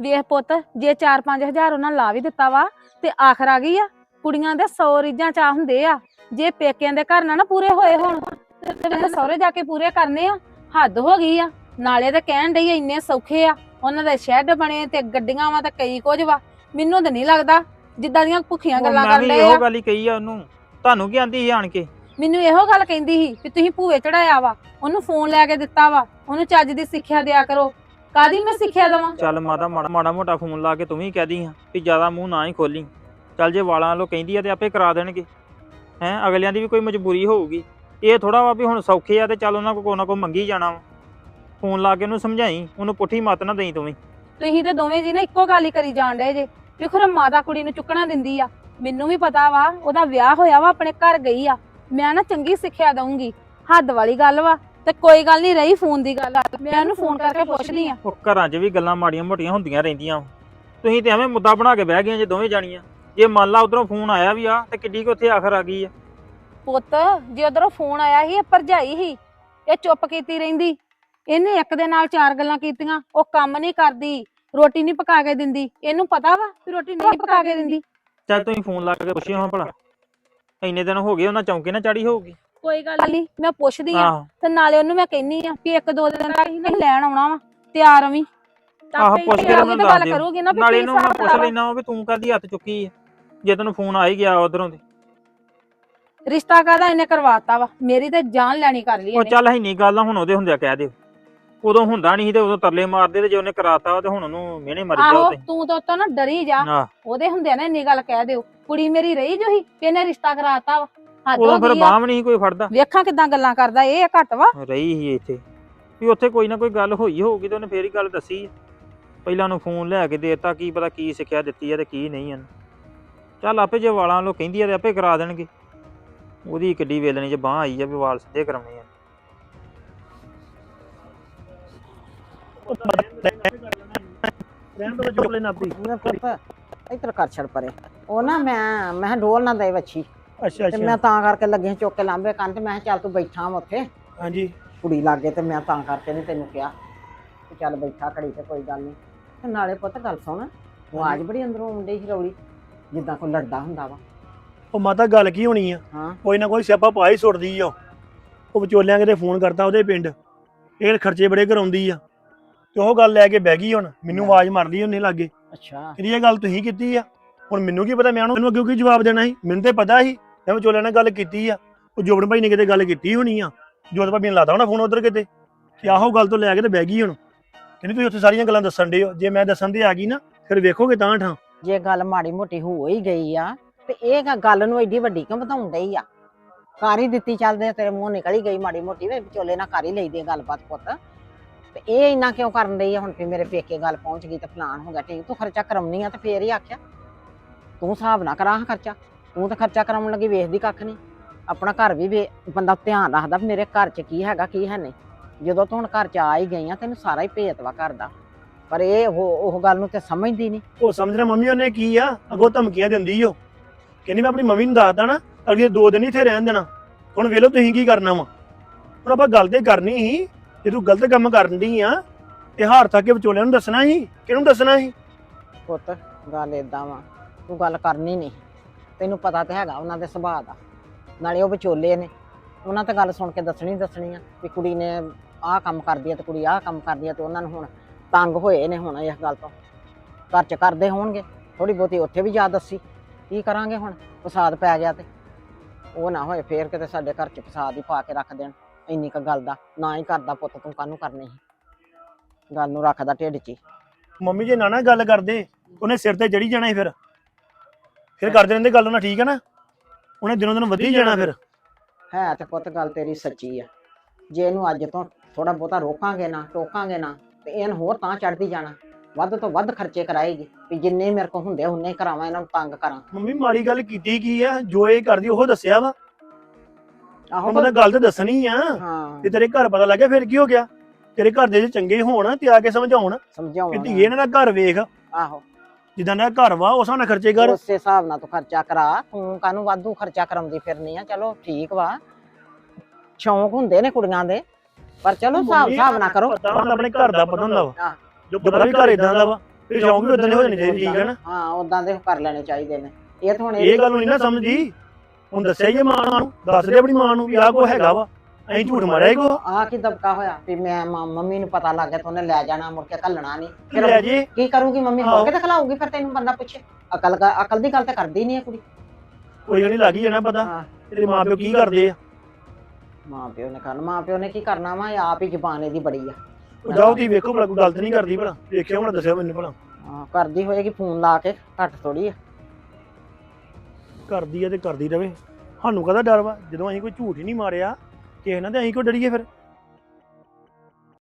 ਵੇਖ ਪੁੱਤ, ਜੇ 4-5000 ਉਹਨਾਂ ਲਾ ਵੀ ਦਿੱਤਾ ਵਾ, ਤੇ ਆਖਰ ਆ ਗਈ ਆ। ਕੁੜੀਆਂ ਦੇ 100 ਰੀਝਾਂ ਚਾ ਹੁੰਦੇ ਆ। ਜੇ ਪੇਕਿਆਂ ਦੇ ਘਰ ਨਾ ਨਾ ਪੂਰੇ ਹੋਏ ਹੋਣ। ਤੇ ਫਿਰ ਸਹੁਰੇ ਜਾ ਕੇ ਪੂਰੇ ਕਰਨੇ ਆ। ਹੱਦ ਹੋ ਗਈ ਆ। ਨਾਲੇ ਤਾਂ ਕਹਿਣ ਡਈ ਆ, ਇੰਨੇ ਸੌਖੇ ਆ। ਉਹਨਾਂ ਦੇ ਸ਼ੈੱਡ ਬਣੇ ਤੇ ਗੱਡੀਆਂ ਵਾ ਤੇ ਕਈ ਕੁਝ ਵਾ। ਮੈਨੂੰ ਤਾਂ ਨਹੀਂ ਲੱਗਦਾ ਜਿੱਦਾਂ ਦੀਆਂ ਭੁੱਖੀਆਂ ਗੱਲਾਂ ਮੈਂ ਕਰਨ ਵੀ ਡਏ ਇਹੋ ਆ ਗੱਲ ਹੀ ਕਹੀ ਆ ਉਹਨੂੰ। ਤੁਹਾਨੂੰ ਕੀ ਆਂਦੀ ਸੀ ਆਣ ਕੇ? ਮੈਨੂੰ ਇਹੋ ਗੱਲ ਕਹਿੰਦੀ ਸੀ ਕਿ ਤੁਸੀਂ ਭੂਏ ਚੜਾਇਆ ਵਾ ਉਹਨੂੰ ਫੋਨ ਲੈ ਕੇ ਦਿੱਤਾ ਵਾ ਉਹਨੂੰ ਚੱਜ ਦੀ ਸਿੱਖਿਆ ਦਿਆ ਕਰੋ। ਕਾਦੀ ਮੈਂ ਸਿੱਖਿਆ ਦਵਾਂ? ਚੱਲ ਮਾਤਾ ਮਾੜਾ ਮਾੜਾ ਮੋਟਾ ਫੋਨ ਲਾ ਕੇ ਤੂੰ ਵੀ ਕਹਿ ਦੀ ਹਾਂ ਵੀ ਜ਼ਿਆਦਾ ਮੂੰਹ ਨਾ ਹੀ ਖੋਲੀ। ਚੱਲ ਜੇ ਵਾਲਾਂ ਵੱਲੋਂ ਕਹਿੰਦੀ ਆ ਤੇ ਆਪੇ ਕਰਾ ਦੇਣਗੇ। ਹੈ ਅਗਲਿਆਂ ਦੀ ਵੀ ਕੋਈ ਮਜਬੂਰੀ ਹੋਊਗੀ। ਇਹ ਥੋੜਾ ਵਾ ਵੀ ਹੁਣ ਸੌਖੇ ਆ ਤੇ ਚੱਲ ਉਹਨਾਂ ਕੋ ਕੋ ਨਾ ਕੋ ਮੰਗੀ ਜਾਣਾ ਵਾ। ਫੋਨ ਲਾ ਕੇ ਉਹਨੂੰ ਸਮਝਾਈ ਉਹਨੂੰ ਪੁੱਠੀ ਮੱਤ ਨਾ ਦੇਈ ਤੂੰ ਵੀ। ਤੁਸੀਂ ਤੇ ਦੋਵੇਂ ਜੀ ਨਾ ਇੱਕੋ ਗੱਲ ਹੀ ਕਰੀ ਜਾਣ ਡਏ ਜੇ। ਵੀ ਖੁਰ ਮਾਤਾ ਕੁੜੀ ਨੂੰ ਚੁੱਕਣਾ ਦਿੰਦੀ ਆ। ਮੈਨੂੰ ਵੀ ਪਤਾ ਵਾ ਉਹਦਾ ਵਿਆਹ ਹੋਇਆ ਵਾ ਆਪਣੇ ਘਰ ਗਈ ਆ। ਮੈਂ ਨਾ ਚੰਗੀ ਸਿੱਖਿਆ ਦਊਂਗੀ। ਹੱਦ ਵਾਲੀ ਗੱਲ ਵਾ। ਤੇ ਕੋਈ ਗੱਲ ਨਹੀਂ ਰਹੀ ਫੋਨ ਦੀ ਗੱਲ। ਮੈਂ ਉਹਨੂੰ ਫੋਨ ਕਰਕੇ ਪੁੱਛਦੀ ਆ। ਉਹ ਘਰਾਂ 'ਚ ਵੀ ਗੱਲਾਂ ਮਾੜੀਆਂ ਮੋਟੀਆਂ ਹੁੰਦੀਆਂ ਰਹਿੰਦੀਆਂ। ਤੁਸੀਂ ਤੇ ਐਵੇਂ ਮੁੱਦਾ ਬਣਾ ਕੇ ਬਹਿ ਗਏ ਜੇ ਦੋਵੇਂ ਜਾਣੀਆਂ। ਜੇ ਮੰਨ ਲਾ ਉਧਰੋਂ ਫੋਨ ਆਇਆ ਵੀ ਆ ਤੇ ਕਿੱਡੀ ਕੁ ਉੱਥੇ ਆਖਰ ਆ ਗਈ ਆ। ਪੁੱਤ ਜੇ ਉਧਰੋਂ ਫੋਨ ਆਇਆ ਸੀ ਇਹ ਭਰਜਾਈ ਸੀ ਇਹ ਚੁੱਪ ਕੀਤੀ ਰਹਿੰਦੀ। ਇਹਨੇ ਇੱਕ ਦੇ ਨਾਲ ਚਾਰ ਗੱਲਾਂ ਕੀਤੀਆਂ ਉਹ ਕੰਮ ਨਹੀਂ ਕਰਦੀ ਰੋਟੀ ਨਹੀਂ ਪਕਾ ਕੇ ਦਿੰਦੀ। ਇਹਨੂੰ ਪਤਾ ਵਾ ਵੀ ਰੋਟੀ ਨਹੀਂ ਪਕਾ ਕੇ ਦਿੰਦੀ। ਚੱਲ ਤੁਸੀਂ ਫੋਨ ਲਾ ਕੇ ਪੁੱਛਿਓ ਹਾਂ ਭਲਾ। ਇੰਨੇ ਦਿਨ ਹੋ ਗਏ ਉਹਨਾਂ ਚੌਂਕੇ ਨਾ ਚੜੀ ਹੋਊਗੀ। ਕੋਈ ਗੱਲ ਨਹੀਂ। ਮੈਂ ਪੁੱਛਦੀ ਆ ਆਹੋ। ਤੇ ਨਾਲੇ ਉਹਨੂੰ ਮੈਂ ਕਹਿੰਨੀ ਆ ਕਿ ਇੱਕ ਦੋ ਦਿਨ ਤੱਕ ਨਹੀਂ ਲੈਣ ਆਉਣਾ ਵਾ ਤਿਆਰ ਤਾਂ ਆਹੋ, ਪੁੱਛ ਕੇ ਉਹਨੂੰ ਦੱਸ ਗੱਲ ਦਿਓ। ਕਰੂਗੀ ਨਾ ਵੀ ਨਾਲੇ ਕੀ ਇਹਨੂੰ ਮੈਂ ਹਿਸਾਬ ਪੁੱਛ। ਲੈਣਾ ਵੀ ਤੂੰ ਕਾਦੀ ਹੱਥ ਚੁੱਕੀ ਆ। ਜੇ ਤੈਨੂੰ ਫੋਨ ਆ ਹੀ ਗਿਆ ਉਧਰੋਂ ਦੇ। ਰਿਸ਼ਤਾ ਕਾਹਦਾ ਇਹਨੇ ਕਰਵਾਤਾ ਵਾ? ਮੇਰੀ ਤੇ ਜਾਨ ਲੈਣੀ ਕਰ ਲਈ ਉਹ ਇਹਨੇ। ਚੱਲ ਇੰਨੀ ਗੱਲ ਨਾ ਹੁਣ ਉਹਦੇ ਹੁੰਦਿਆ ਕਹਿ ਦਿਓ। ਉਦੋਂ ਹੁੰਦਾ ਨਹੀਂ ਸੀ ਤੇ ਉਦੋਂ ਤਰਲੇ ਮਾਰਦੇ ਤੇ ਜੇ ਉਹਨੇ ਕਰਾਤਾ ਤੇ ਹੁਣ ਉਹਨੂੰ ਮਿਹਣੇ ਮਰ ਆਹੋ ਜਾਓ ਤੇ। ਤੂੰ ਤਾਂ ਉਤੋਂ ਨਾ ਡਰੀ ਜਾ। ਆਹ, ਉਹਦੇ ਹੁੰਦੇ ਨਾ ਇੰਨੀ ਗੱਲ ਕਹਿ ਦਿਓ। ਕੁੜੀ ਮੇਰੀ ਰਹੀ ਜੋ ਹੀ ਇਹਨੇ ਰਿਸ਼ਤਾ ਕਰਾਤਾ ਵਾ। ਹੱਦ ਹੋ ਉਦੋਂ ਫਿਰ ਗਈ ਆ। ਬਾਹ ਵੀ ਨਹੀਂ ਸੀ ਕੋਈ ਫੜਦਾ। ਵੇਖਾਂ ਕਿਦਾਂ ਗੱਲਾਂ ਕਰਦਾ ਇਹ ਘੱਟ ਵਾ। ਰਹੀ ਹੀ ਇੱਥੇ। ਵੀ ਉੱਥੇ ਕੋਈ ਨਾ ਕੋਈ ਗੱਲ ਹੋਈ ਹੋਊਗੀ ਤੇ ਉਹਨੇ ਫੇਰ ਹੀ ਗੱਲ ਦੱਸੀ ਆ। ਪਹਿਲਾਂ ਉਹਨੂੰ ਫੋਨ ਲੈ ਕੇ ਦੇਤਾ ਕੀ ਪਤਾ ਕੀ ਸਿੱਖਿਆ ਦਿੱਤੀ ਆ ਤੇ ਕੀ ਨਹੀਂ ਹਨ ਚੱਲ ਆਪੇ ਜੇ ਵਾਲਾਂ ਲੋ ਕਹਿੰਦੀ ਆ ਤੇ ਆਪੇ ਕਰਾ ਦੇਣਗੇ। ਉਹਦੀ ਕਿੱਡੀ ਵੇਲਣੀ ਚ ਬਾਹ ਆਈ ਆ ਵੀ ਵਾਲ ਸਿੱਧੇ ਕਰਾਉਣੇ ਆ। ਰਹਿਣ ਤੋਂ ਚੁੱਪ ਲੈਣਾ ਆਪੀ ਮੈਂ ਪੁੱਤ ਇੱਧਰ ਕਰ ਛੜ ਪਰੇ। ਉਹ ਨਾ ਮੈਂ ਮੈਂ ਕਿਹਾ ਡੋਲ ਨਾ ਦੇ ਵੱਛੀ। ਅੱਛਾ ਤੇ ਮੈਂ ਤਾਂ ਕਰਕੇ ਲੱਗੇ ਚੁੱਕ ਕੇ ਲਾਂਬੇ ਕੰਨ ਤੇ ਮੈਂ ਕਿਹਾ ਚੱਲ ਤੂੰ ਬੈਠਾ ਵਾ ਉੱਥੇ। ਹਾਂਜੀ। ਕੁੜੀ ਲਾਗੇ ਤੇ ਮੈਂ ਤਾਂ ਕਰਕੇ ਨਹੀਂ ਤੈਨੂੰ ਕਿਹਾ। ਕਿ ਚੱਲ ਬੈਠਾ ਘੜੀ ਤੇ ਕੋਈ ਗੱਲ ਨਹੀਂ। ਤੇ ਨਾਲੇ ਪੁੱਤ ਗੱਲ ਸੁਣ ਆਵਾਜ਼ ਬੜੀ ਅੰਦਰੋਂ ਆਉਂਦੀ ਸੀ ਰੌਲੀ ਜਿੱਦਾਂ ਕੋਈ ਲੜਦਾ ਹੁੰਦਾ ਵਾ। ਉਹ ਮਾਤਾ ਗੱਲ ਕੀ ਹੋਣੀ ਆ? ਹਾਂ। ਕੋਈ ਨਾ ਕੋਈ ਸਿਆਪਾ ਪਾ ਹੀ ਸੁੱਟਦੀ ਆ ਉਹ। ਉਹ ਵਿਚੋਲਿਆਂ ਕਿਤੇ ਫੋਨ ਕਰਤਾ ਉਹਦੇ ਪਿੰਡ। ਇਹ ਖਰਚੇ ਬੜੇ ਕਰਾਉਂਦੀ ਆ। ਤੇ ਉਹ ਗੱਲ ਲੈ ਕੇ ਬਹਿ ਗਈ ਹੁਣ। ਮੈਨੂੰ ਆਵਾਜ਼ ਮਾਰਦੀ ਉਹਨੇ ਲਾਗੇ। ਅੱਛਾ। ਕਹਿੰਦੀ ਇਹ ਗੱਲ ਤੁਸੀਂ ਕੀਤੀ ਆ। ਹੁਣ ਮੈਨੂੰ ਕੀ ਪਤਾ ਮੈਂ ਉਹਨੂੰ ਅੱਗੇ ਕੀ ਜਵਾਬ ਦੇਣਾ ਸੀ? ਮੈਨੂੰ ਤੇ ਪਤਾ ਸੀ। ਮੈਂ ਵਿਚੋਲਿਆਂ ਨਾਲ ਗੱਲ ਕੀਤੀ ਆ। ਉਹ ਜੋਬਨ ਭਾਈ ਨੇ ਕਿਤੇ ਗੱਲ ਕੀਤੀ ਹੋਣੀ ਆ। ਜੋਤ ਭਾਬੀ ਨੇ ਲਾਤਾ ਹੋਣਾ ਫੋਨ ਉਧਰ ਕਿਤੇ। ਕਿ ਆਹੋ ਗੱਲ ਤੋਂ ਲੈ ਕੇ ਤੇ ਬਹਿ ਗਈ ਹੁਣ। ਕਹਿੰਦੀ ਤੁਸੀਂ ਉੱਥੇ ਸਾਰੀਆਂ ਗੱਲਾਂ ਦੱਸਣ ਦੇ ਹੋ। ਜੇ ਮੈਂ ਦੱਸਣ ਤੇ ਆ ਗਈ ਨਾ ਫਿਰ ਵੇਖੋਗੇ ਤਾਂ ਠਾਂ। ਜੇ ਗੱਲ ਮਾੜੀ ਮੋਟੀ ਹੋ ਹੀ ਗਈ ਆ ਤੇ ਇਹ ਗ- ਗੱਲ ਨੂੰ ਐਡੀ ਵੱਡੀ ਕਿਉਂ ਵਧਾਉਣ ਡਈ ਆ? ਕਰ ਹੀ ਦਿੱਤੀ ਚੱਲਦੇ ਤੇਰੇ ਮੂੰਹ ਨਿਕਲ ਹੀ ਗਈ ਮਾੜੀ ਮੋਟੀ ਵੇ, ਵਿਚੋਲੇ ਨਾਲ ਕਰ ਹੀ ਲਈਦੀ ਆ ਗੱਲਬਾਤ ਪੁੱਤ। ਤੇ ਇਹ ਇੰਨਾ ਕਿਉਂ ਕਰਨ ਡਈ ਆ ਹੁਣ ਵੀ ਮੇਰੇ ਪੇਕੇ ਗੱਲ ਪਹੁੰਚ ਗਈ ਤੇ ਫਲਾਣ ਹੋ ਗਿਆ, ਠੀਕ, ਤੂੰ ਖਰਚਾ ਕਰਾਉਣੀ ਆ ਤੇ ਫੇਰ ਹੀ ਆਖਿਆ, ਤੂੰ ਹਿਸਾਬ ਨਾ ਕਰਾਂ ਖਰਚਾ, ਤੂੰ ਤਾਂ ਖਰਚਾ ਕਰਾਉਣ ਲੱਗੀ ਵੇਖਦੀ ਕੱਖ ਨਹੀਂ ਆਪਣਾ ਘਰ ਵੀ ਵੇ, ਬੰਦਾ ਧਿਆਨ ਰੱਖਦਾ ਵੀ ਮੇਰੇ ਘਰ 'ਚ ਕੀ ਹੈਗਾ, ਕੀ ਹੈ ਨਹੀਂ। ਜਦੋਂ ਤੂੰ ਹੁਣ ਘਰ 'ਚ ਆ ਹੀ ਗਈ ਆ, ਤੈਨੂੰ ਸਾਰਾ ਹੀ ਭੇਤ ਵਾ ਘਰ ਦਾ। ਪਰ ਇਹ ਉਹ ਉਹ ਗੱਲ ਨੂੰ ਤੇ ਸਮਝਦੀ ਨਹੀਂ ਉਹ ਸਮਝਣਾ ਮੰਮੀ, ਉਹਨੇ ਕੀ ਆ? ਅੱਗੋਂ ਧਮਕੀਆਂ ਦਿੰਦੀ ਓ। ਕਹਿੰਦੀ ਮੈਂ ਆਪਣੀ ਮੰਮੀ ਨੂੰ ਦੱਸਦਾ ਨਾ, ਅਗਲੇ ਦੋ ਦਿਨ ਇੱਥੇ ਰਹਿਣ ਦੇਣਾ। ਹੁਣ ਵੇਲੋ ਤੁਸੀਂ ਕੀ ਕਰਨਾ ਵਾ। ਹੁਣ ਆਪਾਂ ਗੱਲ ਤੇ ਕਰਨੀ ਸੀ, ਜੇ ਤੂੰ ਗਲਤ ਕੰਮ ਕਰਨ ਦੀ ਆ ਇਹ ਹਾਰ ਥੱਕ ਕੇ ਵਿਚੋਲਿਆਂ ਨੂੰ ਦੱਸਣਾ ਸੀ, ਕਿਹਨੂੰ ਦੱਸਣਾ ਸੀ? ਪੁੱਤ, ਗੱਲ ਏਦਾਂ ਵਾ, ਤੂੰ ਗੱਲ ਕਰਨੀ ਨਹੀਂ। ਤੈਨੂੰ ਪਤਾ ਤੇ ਹੈਗਾ ਉਹਨਾਂ ਦੇ ਸੁਭਾਅ ਦਾ। ਨਾਲੇ ਉਹ ਵਿਚੋਲੇ ਨੇ। ਉਹਨਾਂ ਤੇ ਗੱਲ ਸੁਣ ਕੇ ਦੱਸਣੀ ਦੱਸਣੀ ਆ ਵੀ ਕੁੜੀ ਨੇ ਆਹ ਕੰਮ ਕਰਦੀ ਆ ਤੇ ਕੁੜੀ ਆਹ ਕੰਮ ਕਰਦੀ ਆ ਤੇ ਉਹਨਾਂ ਨੂੰ ਹੁਣ ਤੰਗ ਹੋਏ ਨੇ ਹੁਣ ਇਸ ਗੱਲ ਤੋਂ। ਘਰ ਚ ਕਰਦੇ ਹੋਣਗੇ। ਥੋੜੀ ਬਹੁਤੀ ਉੱਥੇ ਵੀ ਜਾ ਦੱਸੀ। ਕੀ ਕਰਾਂਗੇ ਹੁਣ? ਫਸਾਦ ਪੈ ਗਿਆ ਤੇ। ਉਹ ਨਾ ਹੋਏ ਫੇਰ ਕਿਤੇ ਸਾਡੇ ਘਰ ਚ ਫਸਾਦ ਹੀ ਪਾ ਕੇ ਰੱਖ ਦੇਣ। ਇੰਨੀ ਕ ਗੱਲ ਦਾ ਨਾ ਹੀ ਕਰਦਾ ਪੁੱਤ ਤੂੰ ਕਾਹਨੂੰ ਕਰਨੀ ਸੀ? ਗੱਲ ਨੂੰ ਰੱਖਦਾ ਢਿੱਡ 'ਚ ਹੀ। ਮੰਮੀ ਜੇ ਨਾ ਨਾ ਗੱਲ ਕਰਦੇ ਉਹਨੇ ਸਿਰ ਤੇ ਚੜੀ ਜਾਣਾ ਸੀ ਫਿਰ। ਫਿਰ ਕਰਦੇ ਰਹਿੰਦੇ ਗੱਲ ਉਹਨਾਂ ਠੀਕ ਹੈ ਨਾ? ਉਹਨੇ ਦਿਨੋਂ ਦਿਨ ਵਧੀ ਜਾਣਾ ਫਿਰ। ਹੈ ਤੇ ਪੁੱਤ ਗੱਲ ਤੇਰੀ ਸੱਚੀ ਆ। ਜੇ ਇਹਨੂੰ ਅੱਜ ਤੋਂ ਥੋੜਾ ਬਹੁਤਾ ਰੋਕਾਂਗੇ ਨਾ ਟੋਕਾਂਗੇ ਨਾ ਤੇ ਇਹਨ ਹੋਰ ਤਾਂ ਚੜਦੀ ਜਾਣਾ। ਵੱਧ ਤੋਂ ਵੱਧ ਖਰਚੇ ਕਰਾਏਗੀ ਵੀ ਜਿੰਨੇ ਮੇਰੇ ਕੋਲ ਹੁੰਦੇ ਉਹਨੇ ਹੀ ਕਰਾਵਾਂ ਇਹਨਾਂ ਨੂੰ ਤੰਗ ਕਰਾਂ। ਮੰਮੀ ਮਾੜੀ ਗੱਲ ਕੀਤੀ ਕੀ ਆ? ਜੋ ਇਹ ਕਰਦੀ ਉਹ ਦੱਸਿਆ ਵਾ। ਆਹੋ ਤਾਂ ਗੱਲ ਤੇ ਦੱਸਣੀ ਆ। ਹਾਂ। ਜੇ ਤੇਰੇ ਘਰ ਪਤਾ ਲੱਗਿਆ ਫਿਰ ਕੀ ਹੋ ਗਿਆ? ਤੇਰੇ ਘਰ ਦੇ ਜੇ ਚੰਗੇ ਹੋਣ ਤੇ ਆ ਕੇ ਸਮਝਾਉਣ। ਕਿ ਸਮਝਾਉਣਾ ਧੀਏ ਇਹਨਾਂ ਦਾ ਘਰ ਵੇਖ। ਆਹੋ। ਜਿੱਦਾਂ ਦਾ ਘਰ ਵਾ ਉਸ ਨਾਲ ਖਰਚੇ ਕਰ। ਉਸੇ ਹਿਸਾਬ ਨਾਲ ਤੂੰ ਖਰਚਾ ਕਰਾ। ਤੂੰ ਕਾਹਨੂੰ ਵਾਧੂ ਖਰਚਾ ਕਰਾਉਂਦੀ ਫਿਰਨੀ ਆ? ਚਲੋ ਠੀਕ ਵਾ। ਸ਼ੌਂਕ ਹੁੰਦੇ ਨੇ ਕੁੜੀਆਂ ਦੇ। ਪਰ ਚਲੋ ਹਿਸਾਬ ਹਿਸਾਬ ਨਾ ਕਰੋ। ਪਤਾ ਹੁੰਦਾ ਆਪਣੇ ਘਰ ਦਾ ਪਤਾ ਹੁੰਦਾ ਵਾ। ਹਾਂ। ਜੋ ਪਤਾ ਵੀ ਘਰ ਇਦਾਂ ਦਾ ਵਾ ਤੇ ਸ਼ੌਂਕ ਵੀ ਉਦਾਂ ਦੇ ਹੋ ਜਾਣੇ ਚਾਹੀਦੇ ਠੀਕ ਹੈ ਨਾ? ਹਾਂ ਉਦਾਂ ਦੇ ਕਰ ਲੈਣੇ ਚਾਹੀਦੇ ਨੇ। ਇਹ ਤਾਂ ਹੁਣ ਇਹ ਗੱਲ ਨੂੰ ਨਹੀਂ ਨਾ ਸਮਝੀ। ਹੁਣ ਦੱਸਿਆ ਹੀ ਮਾਂ ਨੂੰ ਦੱਸ ਦੇ ਆਪਣੀ ਮਾਂ ਨੂੰ ਵੀ ਆਹ ਕੋ ਹੈਗਾ ਵਾ ਐਂ ਝੂਠ ਮਾਰਿਆ ਕੋ ਆ ਕੀ ਦਬਕਾ ਹੋਇਆ? ਵੀ ਮੈਂ ਮਾਂ- ਮੰਮੀ ਨੂੰ ਪਤਾ ਲੱਗ ਗਿਆ ਤੇ ਉਹਨੇ ਲੈ ਜਾਣਾ ਮੁੜ ਕੇ ਘੱਲਣਾ ਨਹੀਂ ਫਿਰ ਲੈ ਜੇ। ਕੀ ਕਰੂਗੀ ਮੰਮੀ? ਹਾਂ। ਕੇ ਤਾਂ ਖਲਾਊਗੀ ਫਿਰ ਤੈਨੂੰ ਬੰਦਾ ਪੁੱਛੇ। ਅਕਲ ਅਕਲ ਦੀ ਗੱਲ ਤਾਂ ਕਰਦੀ ਨਹੀਂ ਹੈ ਕੁੜੀ। ਕੋਈ ਗੱਲ ਨਹੀਂ ਲੱਗ ਹੀ ਜਾਣਾ ਪਤਾ। ਹਾਂ। ਤੇਰੇ ਮਾਂ ਪਿਓ ਕੀ ਕਰਦੇ ਆ? ਮਾਂ ਪਿਓ ਨੇ ਕਰਨਾ ਮਾਂ ਪਿਓ ਨੇ ਕੀ ਕਰਨਾ ਵਾ? ਇਹ ਆਪ ਹੀ ਜ਼ਬਾਨ ਇਹਦੀ ਬੜੀ ਆ। ਉਹ ਜਾਓ ਤੁਸੀਂ ਵੇਖੋ ਭਲਾ ਕੋਈ ਗਲਤ ਨਹੀਂ ਕਰਦੀ ਭਲਾ। ਵੇਖਿਓ ਹੁਣ ਦੱਸਿਓ ਮੈਨੂੰ ਭਲਾ। ਹਾਂ ਕਰਦੀ ਹੋਏਗੀ ਫੋਨ ਲਾ ਕੇ ਘੱਟ ਥੋੜੀ ਆ। ਕਰਦੀ ਆ ਤੇ ਕਰਦੀ ਰਵੇ। ਸਾਨੂੰ ਕਹਦਾ ਡਰ ਵਾ? ਜਦੋਂ ਅਸੀਂ ਕੋਈ ਝੂਠ ਹੀ ਨਹੀਂ ਮਾਰਿਆ ਕਿਸੇ ਨਾਲ ਤੇ ਅਸੀਂ ਕਿਉਂ ਡਰੀਏ ਫਿਰ?